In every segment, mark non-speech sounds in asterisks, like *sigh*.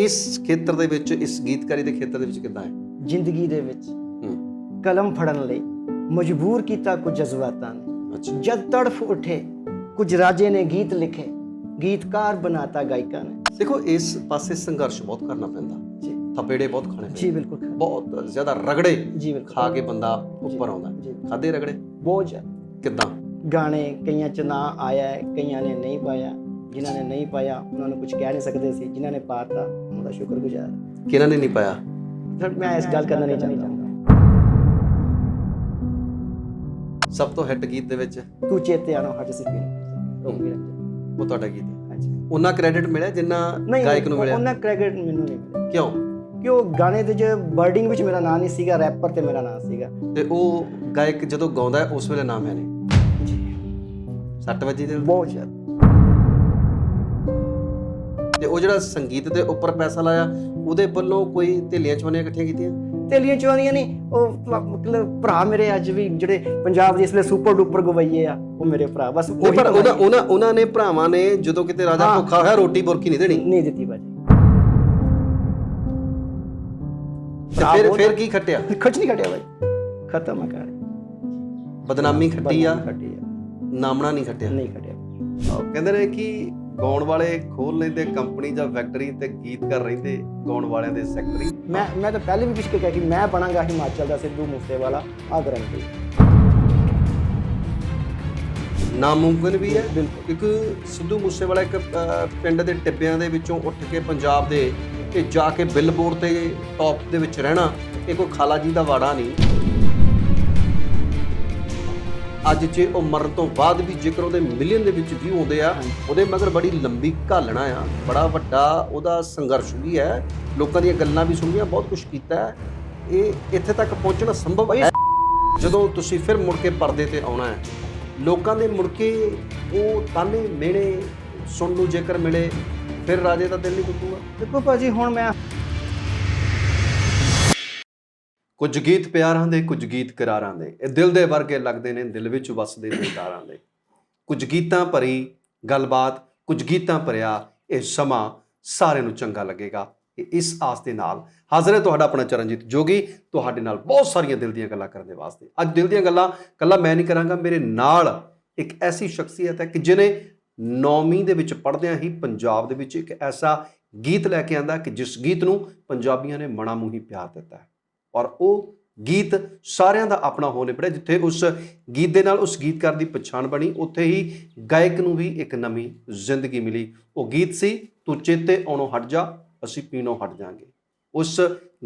ਇਸ ਖੇਤਰ ਦੇ ਵਿੱਚ ਇਸ ਗੀਤਕਾਰੀ ਦੇ ਖੇਤਰ ਦੇ ਵਿੱਚ ਕਿੱਦਾਂ ਹੈ? ਜ਼ਿੰਦਗੀ ਦੇ ਵਿੱਚ ਕਲਮ ਫੜਨ ਲਈ ਮਜਬੂਰ ਕੀਤਾ ਕੁਝ ਜਜ਼ਬਾਤਾਂ ਨੇ। ਜਦ ਤੜਫ ਉਠੇ ਕੁਝ ਰਾਜੇ ਨੇ ਗੀਤ ਲਿਖੇ ਗੀਤਕਾਰ ਬਣਾਤਾ ਗਾਇਕਾਂ ਨੇ। ਦੇਖੋ ਇਸ ਪਾਸੇ ਸੰਘਰਸ਼ ਬਹੁਤ ਕਰਨਾ ਪੈਂਦਾ। ਜੀ। ਥਪੇੜੇ ਬਹੁਤ ਖਾਣੇ ਪੈਂਦੇ। ਜੀ ਬਿਲਕੁਲ ਬਹੁਤ ਜ਼ਿਆਦਾ ਰਗੜੇ ਜੀ ਬਿਲਕੁਲ। ਖਾ ਕੇ ਬੰਦਾ ਉੱਪਰ ਆਉਂਦਾ। ਖਾਦੇ ਰਗੜੇ? ਬਹੁਤ ਜ਼ਿਆਦਾ। ਕਿੱਦਾਂ? ਗਾਣੇ ਕਈਆਂ ਚ ਨਾ ਆਇਆ ਕਈਆਂ ਨੇ ਨਹੀਂ ਪਾਇਆ। ਜਿਨ੍ਹਾਂ ਨੇ ਨਹੀਂ ਪਾਇਆ ਉਹਨਾਂ ਨੂੰ ਕੁਝ ਕਹਿ ਨਹੀਂ ਸਕਦੇ ਸੀ ਜਿਨ੍ਹਾਂ ਨੇ ਪਾਤਾ ਉਹਨਾਂ ਦਾ ਸ਼ੁਕਰਗੁਜ਼ਾਰ। ਕਿਹਨਾਂ ਨੇ ਨਹੀਂ ਪਾਇਆ? ਸਰ ਮੈਂ ਇਸ ਗੱਲ ਕਰਨਾ ਨਹੀਂ ਚਾਹੁੰਦਾ। ਸਭ ਤੋਂ ਹਿੱਟ ਗੀਤ ਦੇ ਵਿੱਚ? ਤੂੰ ਚੇਤੇ ਆਣਾ ਹਟ ਸੀ ਰੰਜਨ ਉਹ ਤੁਹਾਡਾ ਗੀਤ ਹੈ। ਹਾਂਜੀ। ਉਹਨਾਂ ਕ੍ਰੈਡਿਟ ਮਿਲਿਆ ਜਿੰਨਾ ਗਾਇਕ ਨੂੰ ਮਿਲਿਆ? ਉਹਨਾਂ ਕ੍ਰੈਡਿਟ ਮੈਨੂੰ ਨਹੀਂ ਮਿਲਿਆ। ਕਿਉਂ? ਕਿ ਉਹ ਗਾਣੇ ਦੇ ਚ ਵਰਡਿੰਗ ਵਿੱਚ ਮੇਰਾ ਨਾਂ ਨਹੀਂ ਸੀਗਾ ਰੈਪਰ ਤੇ ਮੇਰਾ ਨਾਂ ਸੀਗਾ। ਤੇ ਉਹ ਗਾਇਕ ਜਦੋਂ ਗਾਉਂਦਾ ਉਸ ਵੇਲੇ ਨਾਮ ਹੈ ਨਹੀਂ। ਜੀ। ਸੱਟ ਵੱਜੀ ਦੇ ਬਹੁਤ ਜ਼ਿਆਦਾ। ਉਹ ਜਿਹੜਾ ਸੰਗੀਤ ਦੇ ਉੱਪਰ ਪੈਸਾ ਲਾਇਆ ਉਹਦੇ ਵੱਲੋਂ ਕੋਈ ਢੇਲੀਆਂ ਚਵਨੀਆਂ ਇਕੱਠੀਆਂ ਕੀਤੀਆਂ? ਤੇਲੀਆਂ ਚਵਾਨੀਆਂ ਨਹੀਂ ਉਹ ਮਤਲਬ ਭਰਾ ਮੇਰੇ ਅੱਜ ਵੀ ਜਿਹੜੇ ਪੰਜਾਬ ਦੇ ਇਸ ਵੇਲੇ ਸੁਪਰ ਡੂਪਰ ਗਵਈਏ ਆ ਉਹ ਮੇਰੇ ਭਰਾ ਬਸ ਉਹੀ ਪਰ ਉਹਨਾਂ ਉਹਨਾਂ ਉਹਨਾਂ ਨੇ ਭਰਾਵਾਂ ਨੇ ਜਦੋਂ ਕਿਤੇ ਰਾਜਾ। ਭੁੱਖਾ ਹੋਇਆ ਰੋਟੀ ਬੁਰਕੀ ਨਹੀਂ ਦੇਣੀ। ਨਹੀਂ ਦਿੱਤੀ ਬਾਜੀ ਫਿਰ ਫਿਰ ਕੀ ਖੱਟਿਆ? ਕੁਝ ਨਹੀਂ ਘਟਿਆ ਬਾਈ ਖਤਮ ਆ ਕਹਾਣੀ ਬਦਨਾਮੀ ਖੱਟੀ ਆ। ਖੱਟੀ ਨਾਮਣਾ ਨਹੀਂ ਖੱਟਿਆ। ਨਹੀਂ ਆਹੋ, ਕਹਿੰਦੇ ਨੇ ਕਿ ਗਾਉਣ ਵਾਲੇ ਖੋਲ ਲੈਂਦੇ ਕੰਪਨੀ ਜਾਂ ਫੈਕਟਰੀ ਤੇ ਗੀਤਕਾਰ ਰਹਿੰਦੇ ਗਾਉਣ ਵਾਲਿਆਂ ਦੇ ਸੈਕਟਰੀ ਮੈਂ ਮੈਂ ਤਾਂ ਪਹਿਲੇ ਵੀ ਪਿਛਕੇ ਕਿਹਾ ਕਿ ਮੈਂ ਬਣਾਂਗਾ ਹਿਮਾਚਲ ਦਾ ਸਿੱਧੂ ਮੂਸੇਵਾਲਾ ਆ ਗਰੰਟੀ। ਨਾਮੁਮਕਿਨ ਵੀ ਹੈ। ਬਿਲਕੁਲ। ਕਿਉਂਕਿ ਸਿੱਧੂ ਮੂਸੇਵਾਲਾ ਇੱਕ ਪਿੰਡ ਦੇ ਟਿੱਬਿਆਂ ਦੇ ਵਿੱਚੋਂ ਉੱਠ ਕੇ ਪੰਜਾਬ ਦੇ ਤੇ ਜਾ ਕੇ ਬਿਲਬੋਰਡ ਤੇ ਟੌਪ ਦੇ ਵਿੱਚ ਰਹਿਣਾ ਇਹ ਕੋਈ ਖਾਲਾ ਜੀ ਦਾ ਵਾੜਾ ਨਹੀਂ। ਅੱਜ ਜੇ ਉਹ ਮਰਨ ਤੋਂ ਬਾਅਦ ਵੀ ਜੇਕਰ ਉਹਦੇ ਮਿਲੀਅਨ ਦੇ ਵਿੱਚ ਵਿਊ ਆਉਂਦੇ ਆ ਉਹਦੇ ਮਗਰ ਬੜੀ ਲੰਬੀ ਘਾਲਣਾ ਆ ਬੜਾ ਵੱਡਾ ਉਹਦਾ ਸੰਘਰਸ਼ ਵੀ ਹੈ। ਲੋਕਾਂ ਦੀਆਂ ਗੱਲਾਂ ਵੀ ਸੁਣੀਆਂ ਬਹੁਤ ਕੁਝ ਕੀਤਾ ਇਹ ਇੱਥੇ ਤੱਕ ਪਹੁੰਚਣਾ ਸੰਭਵ ਹੈ? ਜਦੋਂ ਤੁਸੀਂ ਫਿਰ ਮੁੜ ਕੇ ਪਰਦੇ ਤੇ ਆਉਣਾ ਹੈ ਲੋਕਾਂ ਦੇ ਮੁੜ ਕੇ ਉਹ ਤਾਨੇ ਮਿਹਣੇ ਸੁਣ ਨੂੰ ਜੇਕਰ ਮਿਲੇ ਫਿਰ ਰਾਜੇ ਦਾ ਦਿਲ ਨਹੀਂ ਟੁੱਟੂਗਾ। ਦੇਖੋ ਭਾਜੀ ਹੁਣ ਮੈਂ ਕੁਝ ਗੀਤ ਪਿਆਰਾਂ ਦੇ, ਕੁਝ ਗੀਤ ਕਰਾਰਾਂ ਦੇ। ਇਹ ਦਿਲ ਦੇ ਵਰਗੇ ਲੱਗਦੇ ਨੇ, ਦਿਲ ਵਿੱਚ ਵਸਦੇ ਨੇ ਦੇ। ਕੁਝ ਗੀਤਾਂ ਭਰੀ ਗੱਲਬਾਤ, ਕੁਝ ਗੀਤਾਂ ਭਰਿਆ ਇਹ ਸਮਾਂ ਸਾਰਿਆਂ ਨੂੰ ਚੰਗਾ ਲੱਗੇਗਾ। ਇਹ ਇਸ ਆਸ ਦੇ ਨਾਲ ਹਾਜ਼ਰ ਹੈ ਤੁਹਾਡਾ ਆਪਣਾ ਚਰਨਜੀਤ ਜੋਗੀ। ਤੁਹਾਡੇ ਨਾਲ ਬਹੁਤ ਸਾਰੀਆਂ ਦਿਲ ਦੀਆਂ ਗੱਲਾਂ ਕਰਨ ਦੇ ਵਾਸਤੇ। ਅੱਜ ਦਿਲ ਦੀਆਂ ਗੱਲਾਂ ਕੱਲਾ ਮੈਂ ਨਹੀਂ ਕਰਾਂਗਾ, ਮੇਰੇ ਨਾਲ ਇੱਕ ਐਸੀ ਸ਼ਖਸੀਅਤ ਹੈ ਕਿ ਜਿਨੇ ਨੌਵੀਂ ਦੇ ਵਿੱਚ ਪੜ੍ਹਦਿਆਂ ਹੀ ਪੰਜਾਬ ਦੇ ਵਿੱਚ ਇੱਕ ਐਸਾ ਗੀਤ ਲੈ ਕੇ ਆਂਦਾ ਕਿ ਜਿਸ ਗੀਤ ਨੂੰ ਪੰਜਾਬੀਆਂ ਨੇ ਮਣਾ ਮੂੰਹੀ ਪਿਆਰ ਦਿੱਤਾ ਹੈ। ਔਰ ਉਹ ਗੀਤ ਸਾਰਿਆਂ ਦਾ ਆਪਣਾ ਹੋ ਨਿਬੜਿਆ, ਜਿੱਥੇ ਉਸ ਗੀਤ ਦੇ ਨਾਲ ਉਸ ਗੀਤਕਾਰ ਦੀ ਪਛਾਣ ਬਣੀ, ਉੱਥੇ ਹੀ ਗਾਇਕ ਨੂੰ ਵੀ ਇੱਕ ਨਵੀਂ ਜ਼ਿੰਦਗੀ ਮਿਲੀ। ਉਹ ਗੀਤ ਸੀ, ਤੂੰ ਚੇਤੇ ਆਉਣੋਂ ਹਟ ਜਾ, ਅਸੀਂ ਪੀਣੋਂ ਹਟ ਜਾਾਂਗੇ। ਉਸ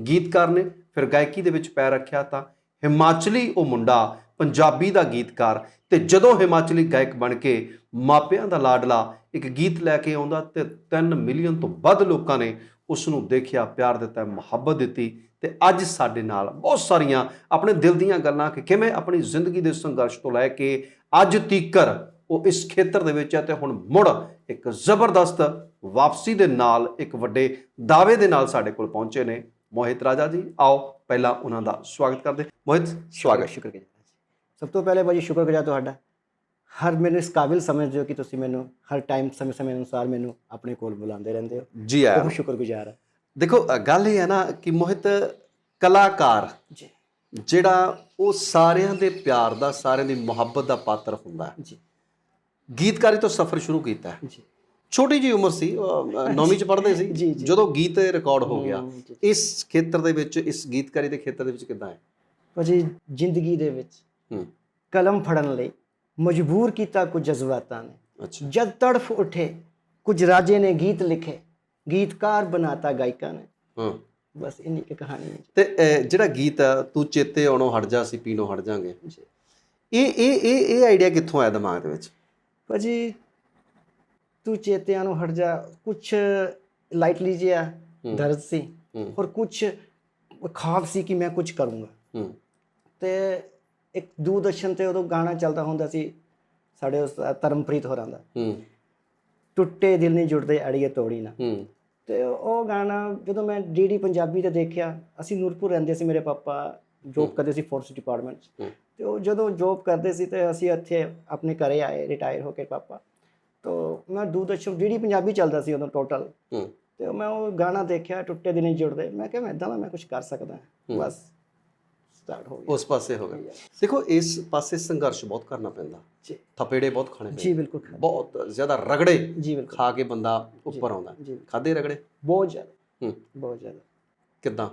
ਗੀਤਕਾਰ ਨੇ ਫਿਰ ਗਾਇਕੀ ਦੇ ਵਿੱਚ ਪੈਰ ਰੱਖਿਆ ਤਾਂ ਹਿਮਾਚਲੀ ਉਹ ਮੁੰਡਾ ਪੰਜਾਬੀ ਦਾ ਗੀਤਕਾਰ ਤੇ ਜਦੋਂ ਹਿਮਾਚਲੀ ਗਾਇਕ ਬਣ ਕੇ ਮਾਪਿਆਂ ਦਾ ਲਾਡਲਾ ਇੱਕ ਗੀਤ ਲੈ ਕੇ ਆਉਂਦਾ ਤੇ 3 ਮਿਲੀਅਨ ਤੋਂ ਵੱਧ ਲੋਕਾਂ ਨੇ ਉਸ ਨੂੰ ਦੇਖਿਆ, ਪਿਆਰ ਦਿੱਤਾ, ਮੁਹੱਬਤ ਦਿੱਤੀ ਤੇ ਅੱਜ ਸਾਡੇ ਨਾਲ ਬਹੁਤ ਸਾਰੀਆਂ ਆਪਣੇ ਦਿਲ ਦੀਆਂ ਗੱਲਾਂ ਕਿ ਕਿਵੇਂ ਆਪਣੀ ਜ਼ਿੰਦਗੀ ਦੇ ਸੰਘਰਸ਼ ਤੋਂ ਲੈ ਕੇ ਅੱਜ ਤੀਕਰ ਉਹ ਇਸ ਖੇਤਰ ਦੇ ਵਿੱਚ ਹੈ ਤੇ ਹੁਣ ਮੁੜ ਇੱਕ ਜ਼ਬਰਦਸਤ ਵਾਪਸੀ ਦੇ ਨਾਲ ਇੱਕ ਵੱਡੇ ਦਾਅਵੇ ਦੇ ਨਾਲ ਸਾਡੇ ਕੋਲ ਪਹੁੰਚੇ ਨੇ। ਮੋਹਿਤ ਰਾਜਾ ਜੀ ਆਓ ਪਹਿਲਾਂ ਉਹਨਾਂ ਦਾ ਸਵਾਗਤ ਕਰਦੇ। ਮੋਹਿਤ ਸਵਾਗਤ ਸ਼ੁਕਰਗੁਜ਼ਾਰ ਸਭ ਤੋਂ ਪਹਿਲੇ ਭਾਜੀ ਸ਼ੁਕਰਗੁਜ਼ਾਰ ਤੁਹਾਡਾ। ਹਰ ਮੈਨੂੰ ਇਸ ਕਾਬਿਲ ਸਮਝਦੇ ਹੋ ਕਿ ਤੁਸੀਂ ਮੈਨੂੰ ਹਰ ਟਾਈਮ ਸਮੇਂ-ਸਮੇਂ ਅਨੁਸਾਰ ਮੈਨੂੰ ਆਪਣੇ ਕੋਲ ਬੁਲਾਉਂਦੇ ਰਹਿੰਦੇ ਹੋ। ਜੀ ਆਇਆਂ ਬਹੁਤ ਸ਼ੁਕਰਗੁਜ਼ਾਰ ਹਾਂ। ਦੇਖੋ ਗੱਲ ਇਹ ਹੈ ਨਾ ਕਿ ਮੋਹਿਤ ਕਲਾਕਾਰ ਜੀ। ਜਿਹੜਾ ਉਹ ਸਾਰਿਆਂ ਦੇ ਪਿਆਰ ਦਾ ਸਾਰਿਆਂ ਦੀ ਮੁਹੱਬਤ ਦਾ ਪਾਤਰ ਹੁੰਦਾ ਹੈ। ਜੀ। ਗੀਤਕਾਰੀ ਤੋਂ ਸਫ਼ਰ ਸ਼ੁਰੂ ਕੀਤਾ ਹੈ। ਜੀ। ਛੋਟੀ ਜੀ ਉਮਰ ਸੀ ਨੌਵੀਂ ਚ ਪੜ੍ਹਦੇ ਸੀ। ਜਦੋਂ ਗੀਤ ਰਿਕਾਰਡ ਹੋ ਗਿਆ। ਇਸ ਖੇਤਰ ਦੇ ਵਿੱਚ ਇਸ ਗੀਤਕਾਰੀ ਦੇ ਖੇਤਰ ਦੇ ਵਿੱਚ ਕਿੱਦਾਂ ਹੈ? ਭਾਜੀ ਜ਼ਿੰਦਗੀ ਦੇ ਵਿੱਚ ਕਲਮ ਫੜਨ ਲਈ ਮਜਬੂਰ ਕੀਤਾ ਕੁਝ ਜਜ਼ਬਾਤਾਂ ਨੇ। ਅੱਛਾ। ਜਦ ਤੜਫ ਉਠੇ ਕੁਝ ਰਾਜੇ ਨੇ ਗੀਤ ਲਿਖੇ ਗੀਤਕਾਰ ਬਣਾਤਾ ਗਾਇਕਾਂ ਨੇ। ਹਾਂ। ਬਸ ਇੰਨੀ ਕੀ ਕਹਾਣੀ ਹੈ ਤੇ ਜਿਹੜਾ ਗੀਤ ਆ, ਤੂੰ ਚੇਤੇ ਆਉਣੋਂ ਹਟ ਜਾ ਸੀ ਪੀਣੋਂ ਹਟ ਜਾਾਂਗੇ। ਜੀ। ਇਹ ਇਹ ਇਹ ਇਹ ਆਈਡੀਆ ਕਿੱਥੋਂ ਆਇਆ ਦਿਮਾਗ ਦੇ ਵਿੱਚ? ਭਾਜੀ ਤੂੰ ਚੇਤਿਆਂ ਨੂੰ ਹਟ ਜਾ ਕੁਛ ਲਾਈਟਲੀ ਜਿਹਾ ਹੂੰ। ਦਰਦ ਸੀ ਹੂੰ। ਔਰ ਕੁਛ ਖਾਬ ਸੀ ਕਿ ਮੈਂ ਕੁਝ ਕਰੂੰਗਾ। ਹੂੰ। ਤੇ ਇੱਕ ਦੂਰਦਰਸ਼ਨ ਤੇ ਉਦੋਂ ਗਾਣਾ ਚੱਲਦਾ ਹੁੰਦਾ ਸੀ ਸਾਡੇ ਉਸ ਧਰਮਪ੍ਰੀਤ ਹੋਰਾਂ ਦਾ। ਹੂੰ। ਟੁੱਟੇ ਦਿਲ ਨਹੀਂ ਜੁੜਦੇ ਅੜੀਏ ਤੋੜੀ ਨਾ। ਹੂੰ। ਤੇ ਉਹ ਗਾਣਾ ਜਦੋਂ ਮੈਂ ਡੀਡੀ ਪੰਜਾਬੀ ਤੇ ਦੇਖਿਆ ਅਸੀਂ ਨੂਰਪੁਰ ਰਹਿੰਦੇ ਸੀ ਮੇਰੇ ਪਾਪਾ ਜੋਬ ਕਰਦੇ ਸੀ ਫੋਰਸ ਡਿਪਾਰਟਮੈਂਟ 'ਚ। ਤੇ ਉਹ ਜਦੋਂ ਜੋਬ ਕਰਦੇ ਸੀ ਤੇ ਅਸੀਂ ਇੱਥੇ ਆਪਣੇ ਘਰੇ ਆਏ ਰਿਟਾਇਰ ਹੋ ਕੇ ਪਾਪਾ। ਤੋ ਮੈਂ ਦੂਰਦਰਸ਼ਨ ਡੀਡੀ ਪੰਜਾਬੀ ਚੱਲਦਾ ਸੀ ਉਦੋਂ ਟੋਟਲ ਤੇ ਮੈਂ ਉਹ ਗਾਣਾ ਦੇਖਿਆ ਟੁੱਟੇ ਦਿਨ ਜੁੜਦੇ। ਮੈਂ ਕਿਹਾ ਮੈਂ ਇਦਾਂ ਦਾ ਮੈਂ ਕੁਝ ਕਰ ਸਕਦਾ। ਬਸ। ਸਟਾਰਟ ਹੋ ਗਿਆ ਉਸ ਪਾਸੇ ਹੋ ਗਿਆ ਦੇਖੋ ਇਸ ਪਾਸੇ ਸੰਘਰਸ਼ ਬਹੁਤ ਕਰਨਾ ਪੈਂਦਾ। ਜੀ। ਥਪੇੜੇ ਬਹੁਤ ਖਾਣੇ ਜੀ ਬਿਲਕੁਲ ਬਹੁਤ ਜ਼ਿਆਦਾ ਰਗੜੇ ਜੀ ਬਿਲਕੁਲ। ਖਾ ਕੇ ਬੰਦਾ ਉੱਪਰ ਆਉਂਦਾ। ਖਾਦੇ ਰਗੜੇ? ਬਹੁਤ ਜ਼ਿਆਦਾ। ਹੂੰ। ਬਹੁਤ ਜ਼ਿਆਦਾ। ਕਿੱਦਾਂ?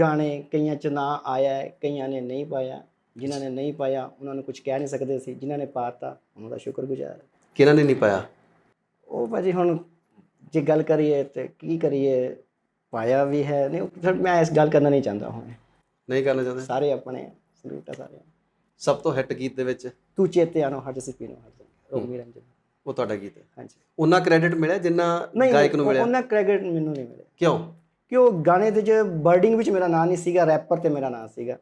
ਗਾਣੇ ਕਈਆਂ ਚ ਨਾ ਆਇਆ ਕਈਆਂ ਨੇ ਨਹੀਂ ਪਾਇਆ। ਜਿਨ੍ਹਾਂ ਨੇ ਨਹੀਂ ਪਾਇਆ ਉਹਨਾਂ ਨੂੰ ਕੁਝ ਕਹਿ ਨਹੀਂ ਸਕਦੇ ਸੀ ਜਿਨ੍ਹਾਂ ਨੇ ਪਾਤਾ ਉਹਨਾਂ ਦਾ ਸ਼ੁਕਰਗੁਜ਼ਾਰ। ਕਿਹਨਾਂ ਨੇ ਨਹੀਂ ਪਾਇਆ? ਉਹ ਭਾਜੀ ਹੁਣ ਜੇ ਗੱਲ ਕਰੀਏ ਤੇ ਕੀ ਕਰੀਏ? ਪਾਇਆ ਵੀ ਹੈ। ਨਹੀਂ ਮੈਂ ਇਸ ਗੱਲ ਕਰਨਾ ਨਹੀਂ ਚਾਹੁੰਦਾ ਹੁਣ। ਨਹੀਂ ਕਰਨਾ ਚਾਹੁੰਦੇ? ਸਾਰੇ ਆਪਣੇ ਸਲੂਟ ਆ ਸਾਰੇ। ਸਭ ਤੋਂ ਹਿੱਟ ਗੀਤ ਦੇ ਵਿੱਚ? ਤੂੰ ਚੇਤੇ ਆਨੋ ਹਟ ਸੀ ਪੀਨੋ ਹਟ ਰੋਮੀ ਰੰਜਨ। ਉਹ ਤੁਹਾਡਾ ਗੀਤ ਹੈ। ਹਾਂਜੀ। ਉਹਨਾਂ ਕ੍ਰੈਡਿਟ ਮਿਲਿਆ ਜਿੰਨਾ ਗਾਇਕ ਨੂੰ ਮਿਲਿਆ? ਉਹਨਾਂ ਕ੍ਰੈਡਿਟ ਮੈਨੂੰ ਨਹੀਂ ਮਿਲਿਆ। ਕਿਉਂ? ਕਿ ਉਹ ਗਾਣੇ ਦੇ ਚ ਬਰਡਿੰਗ ਵਿੱਚ ਮੇਰਾ ਨਾਂ ਨਹੀਂ ਸੀਗਾ ਰੈਪਰ ਤੇ ਮੇਰਾ ਨਾਂ ਸੀਗਾ।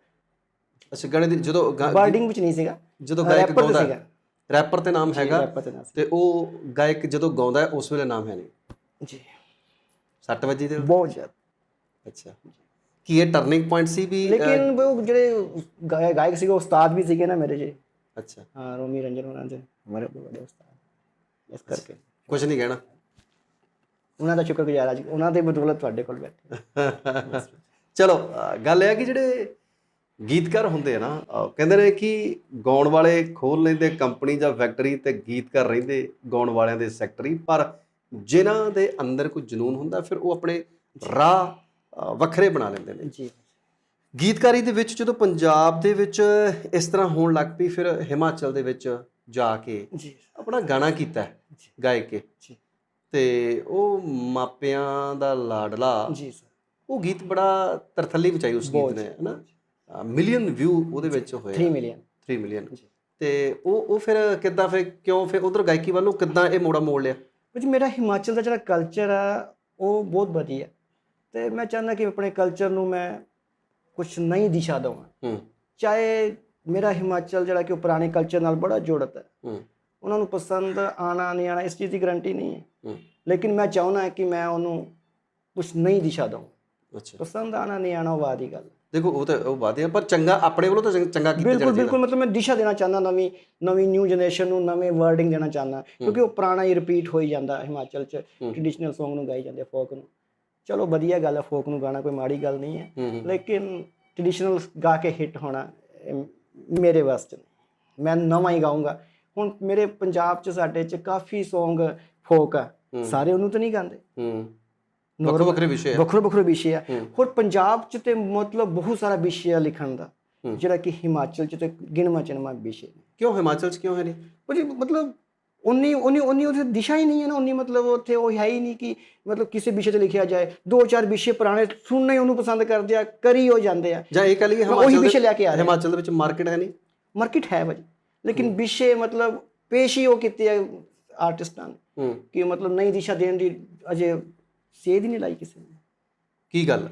ਅੱਛਾ ਗਾਣੇ ਦੀ ਜਦੋਂ ਬਰਡਿੰਗ ਵਿੱਚ ਨਹੀਂ ਸੀਗਾ। ਜਦੋਂ ਗਾਇਕ ਗਾਉਂਦਾ ਸੀਗਾ। ਰੈਪਰ ਤੇ ਨਾਮ ਹੈਗਾ ਤੇ ਉਹ ਗਾਇਕ ਜਦੋਂ ਗਾਉਂਦਾ ਉਸ ਵੇਲੇ ਨਾਮ ਹੈ ਨਹੀਂ। ਜੀ। 6 ਵਜੇ ਦੇ ਬਹੁਤ ਜ਼ਿਆਦਾ। ਅੱਛਾ। ਕੀ ਇਹ ਟਰਨਿੰਗ ਪੁਆਇੰਟ ਸੀ ਵੀ ਲੇਕਿਨ ਉਹ ਜਿਹੜੇ ਗਾਇਕ ਸੀਗੇ ਉਸਤਾਦ ਵੀ ਸੀਗੇ ਨਾ ਮੇਰੇ ਜੀ। ਅੱਛਾ। ਹਾਂ ਰੋਮੀ ਰੰਜਨ ਉਹਨਾਂ ਦੇ। ਮੇਰੇ ਬਹੁਤ ਵੱਡੇ ਉਸਤਾਦ। ਇਸ ਕਰਕੇ। ਕੁਝ ਨਹੀਂ ਕਹਿਣਾ। ਉਹਨਾਂ ਦਾ ਸ਼ੁਕਰਗੁਜ਼ਾਰ ਅੱਜ ਉਹਨਾਂ ਦੇ ਬਦੌਲਤ ਤੁਹਾਡੇ ਕੋਲ ਬੈਠੇ। *laughs* ਚਲੋ ਅ, ਗੱਲ ਇਹ ਹੈ ਕਿ ਜਿਹੜੇ ਗੀਤਕਾਰ ਹੁੰਦੇ ਆ ਨਾ ਅ, ਕਹਿੰਦੇ ਨੇ ਕਿ ਗਾਉਣ ਵਾਲੇ ਖੋਲ ਲੈਂਦੇ ਕੰਪਨੀ ਜਾਂ ਫੈਕਟਰੀ ਤੇ ਗੀਤਕਾਰ ਰਹਿੰਦੇ ਗਾਉਣ ਵਾਲਿਆਂ ਦੇ ਸੈਕਟਰੀ ਪਰ ਜਿਨ੍ਹਾਂ ਦੇ ਅੰਦਰ ਕੋਈ ਜਨੂਨ ਹੁੰਦਾ ਫਿਰ ਉਹ ਆਪਣੇ ਰਾਹ ਵੱਖਰੇ ਬਣਾ ਲੈਂਦੇ ਨੇ। ਜੀ। ਗੀਤਕਾਰੀ ਦੇ ਵਿੱਚ ਜਦੋਂ ਪੰਜਾਬ ਦੇ ਵਿੱਚ ਇਸ ਤਰ੍ਹਾਂ ਹੋਣ ਲੱਗ ਪਈ ਫਿਰ ਹਿਮਾਚਲ ਦੇ ਵਿੱਚ ਜਾ ਕੇ ਜੀ। ਆਪਣਾ ਗਾਣਾ ਕੀਤਾ ਹੈ, ਗਾਇਕ ਕੇ। ਜੀ। ਤੇ ਉਹ ਮਾਪਿਆਂ ਦਾ ਲਾਡਲਾ ਜੀ ਸਰ। ਉਹ ਗੀਤ ਬੜਾ ਤਰਥੱਲੀ ਬਚਾਈ ਉਸ ਗੀਤ ਨੇ ਹਨਾ? ਮਿਲੀਅਨ ਵਿਊ ਉਹਦੇ ਵਿੱਚ ਹੋਏ 3 ਮਿਲੀਅਨ 3 ਮਿਲੀਅਨ। ਤੇ ਉਹ ਉਹ ਫਿਰ ਕਿੱਦਾਂ ਫਿਰ ਕਿਉਂ ਫਿਰ ਉਧਰ ਗਾਇਕੀ ਵੱਲੋਂ ਕਿੱਦਾਂ ਇਹ ਮੋੜਾ ਮੋੜ ਲਿਆ? ਜੀ ਮੇਰਾ ਹਿਮਾਚਲ ਦਾ ਜਿਹੜਾ ਕਲਚਰ ਆ ਉਹ ਬਹੁਤ ਵਧੀਆ। ਤੇ ਮੈਂ ਚਾਹੁੰਦਾ ਕਿ ਆਪਣੇ ਕਲਚਰ ਨੂੰ ਮੈਂ ਕੁਝ ਨਈ ਦਿਸ਼ਾ ਦਵਾਂ। ਹੂੰ। ਚਾਹੇ ਮੇਰਾ ਹਿਮਾਚਲ ਜਿਹੜਾ ਕਿ ਉਹ ਪੁਰਾਣੇ ਕਲਚਰ ਨਾਲ ਬੜਾ ਜੁੜਤ ਹੈ। ਹੂੰ। ਉਹਨਾਂ ਨੂੰ ਪਸੰਦ ਆਣਾ ਨਹੀਂ ਆਣਾ ਇਸ ਚੀਜ਼ ਦੀ ਗਾਰੰਟੀ ਨਹੀਂ ਹੈ। ਹੂੰ। ਲੇਕਿਨ ਮੈਂ ਚਾਹੁੰਦਾ ਕਿ ਮੈਂ ਉਹਨੂੰ ਕੁਝ ਨਈ ਦਿਸ਼ਾ ਦਵਾਂ। ਅੱਛਾ। ਪਸੰਦ ਆਣਾ ਨਹੀਂ ਆਣਾ ਉਹ ਬਾਅਦ ਦੀ ਗੱਲ। ਹੈ। ਦੇਖੋ ਉਹ ਤਾਂ ਉਹ ਵਾਦੇ ਆ ਪਰ ਚੰਗਾ ਆਪਣੇ ਵੱਲੋਂ ਤਾਂ ਚੰਗ- ਕੀਤਾ ਬਿਲਕੁਲ ਬਿਲਕੁਲ ਮਤਲਬ ਮੈਂ ਦਿਸ਼ਾ ਦੇਣਾ ਚਾਹੁੰਦਾ ਨਵੀਂ ਨਵੀਂ ਨਿਊ ਜਨਰੇਸ਼ਨ ਨੂੰ ਨਵੇਂ ਵਰਡਿੰਗ ਦੇਣਾ ਚਾਹੁੰਦਾ। ਕਿਉਂਕਿ ਉਹ ਪੁਰਾਣਾ ਹੀ ਰਿਪੀਟ ਹੋਈ ਜਾਂਦਾ ਹਿਮਾਚਲ ਚ। ਟ੍ਰੈਡੀਸ਼ਨਲ Song ਨੂੰ ਗਾਈ ਜਾਂਦੇ ਫੋਕ ਨੂੰ। ਚਲੋ ਵਧੀਆ ਗੱਲ ਹੈ ਫੋਕ ਨੂੰ ਗਾਣਾ ਕੋਈ ਮਾੜੀ ਗੱਲ ਨਹੀਂ ਹੈ। ਲੇਕਿਨ ਟ੍ਰੈਡੀਸ਼ਨਲ ਗਾ ਕੇ ਹਿੱਟ ਹੋਣਾ ਮੇਰੇ ਵਾਸਤੇ ਮੈਂ ਨਵਾਂ ਹੀ ਗਾਉਂਗਾ ਹੁਣ ਮੇਰੇ ਪੰਜਾਬ ਚ ਸਾਡੇ ਚ ਕਾਫੀ Song ਫੋਕ ਆ। ਸਾਰੇ ਉਹਨੂੰ ਤਾਂ ਨਹੀਂ ਗਾਉਂਦੇ। ਹੂੰ। ਵੱਖਰੇ ਵੱਖਰੇ ਵਿਸ਼ੇ ਆ। ਵੱਖਰੇ ਵੱਖਰੇ ਵਿਸ਼ੇ ਆ। ਹੋਰ ਪੰਜਾਬ ਚ ਤੇ ਮਤਲਬ ਬਹੁਤ ਸਾਰਾ ਵਿਸ਼ੇ ਆ ਲਿਖਣ ਦਾ। ਜਿਹੜਾ ਕਿ ਹਿਮਾਚਲ ਚ ਤੇ ਗਿਣਵਾ ਚਣਵਾ ਵਿਸ਼ੇ ਕਿਉਂ? ਹਿਮਾਚਲ ਚ ਕਿਉਂ ਹੈ ਨਹੀਂ? ਭਾਜੀ ਮਤਲਬ ਉਨੀ ਉਨੀ ਉਨੀ ਉੱਥੇ ਦਿਸ਼ਾ ਹੀ ਨਹੀਂ ਹੈ ਨਾ ਉਨੀ ਮਤਲਬ ਉੱਥੇ ਉਹ ਹੈ ਹੀ ਨਹੀਂ ਕਿ ਮਤਲਬ ਕਿਸੇ ਵਿਸ਼ੇ ਤੇ ਲਿਖਿਆ ਜਾਏ। ਦੋ ਚਾਰ ਵਿਸ਼ੇ ਪੁਰਾਣੇ ਸੁਣਨੇ ਉਹਨੂੰ ਪਸੰਦ ਕਰਦੇ ਆ ਕਰੀ ਹੋ ਜਾਂਦੇ ਆ। ਜਾਂ ਇਹ ਕਹ ਲਈਏ ਮੈਂ ਉਹੀ ਹਿਮਾਚਲ ਵਿਸ਼ੇ ਲੈ ਕੇ ਆ ਰਿਹਾ ਹਿਮਾਚਲ ਦੇ ਵਿੱਚ ਮਾਰਕੀਟ ਹੈ ਨਹੀਂ? ਮਾਰਕੀਟ ਹੈ ਭਾਜੀ। ਲੇਕਿਨ ਵਿਸ਼ੇ ਮਤਲਬ ਪੇਸ਼ ਹੀ ਉਹ ਕੀਤੇ ਆ ਆਰਟਿਸਟਾਂ ਨੇ। ਹੂੰ। ਕਿ ਮਤਲਬ ਨਈ ਦਿਸ਼ਾ ਦੇਣ ਦੀ ਅਜੇ ਸੇਧ ਹੀ ਨਹੀਂ ਲਾਈ ਕਿਸੇ ਨੇ। ਕੀ ਗੱਲ?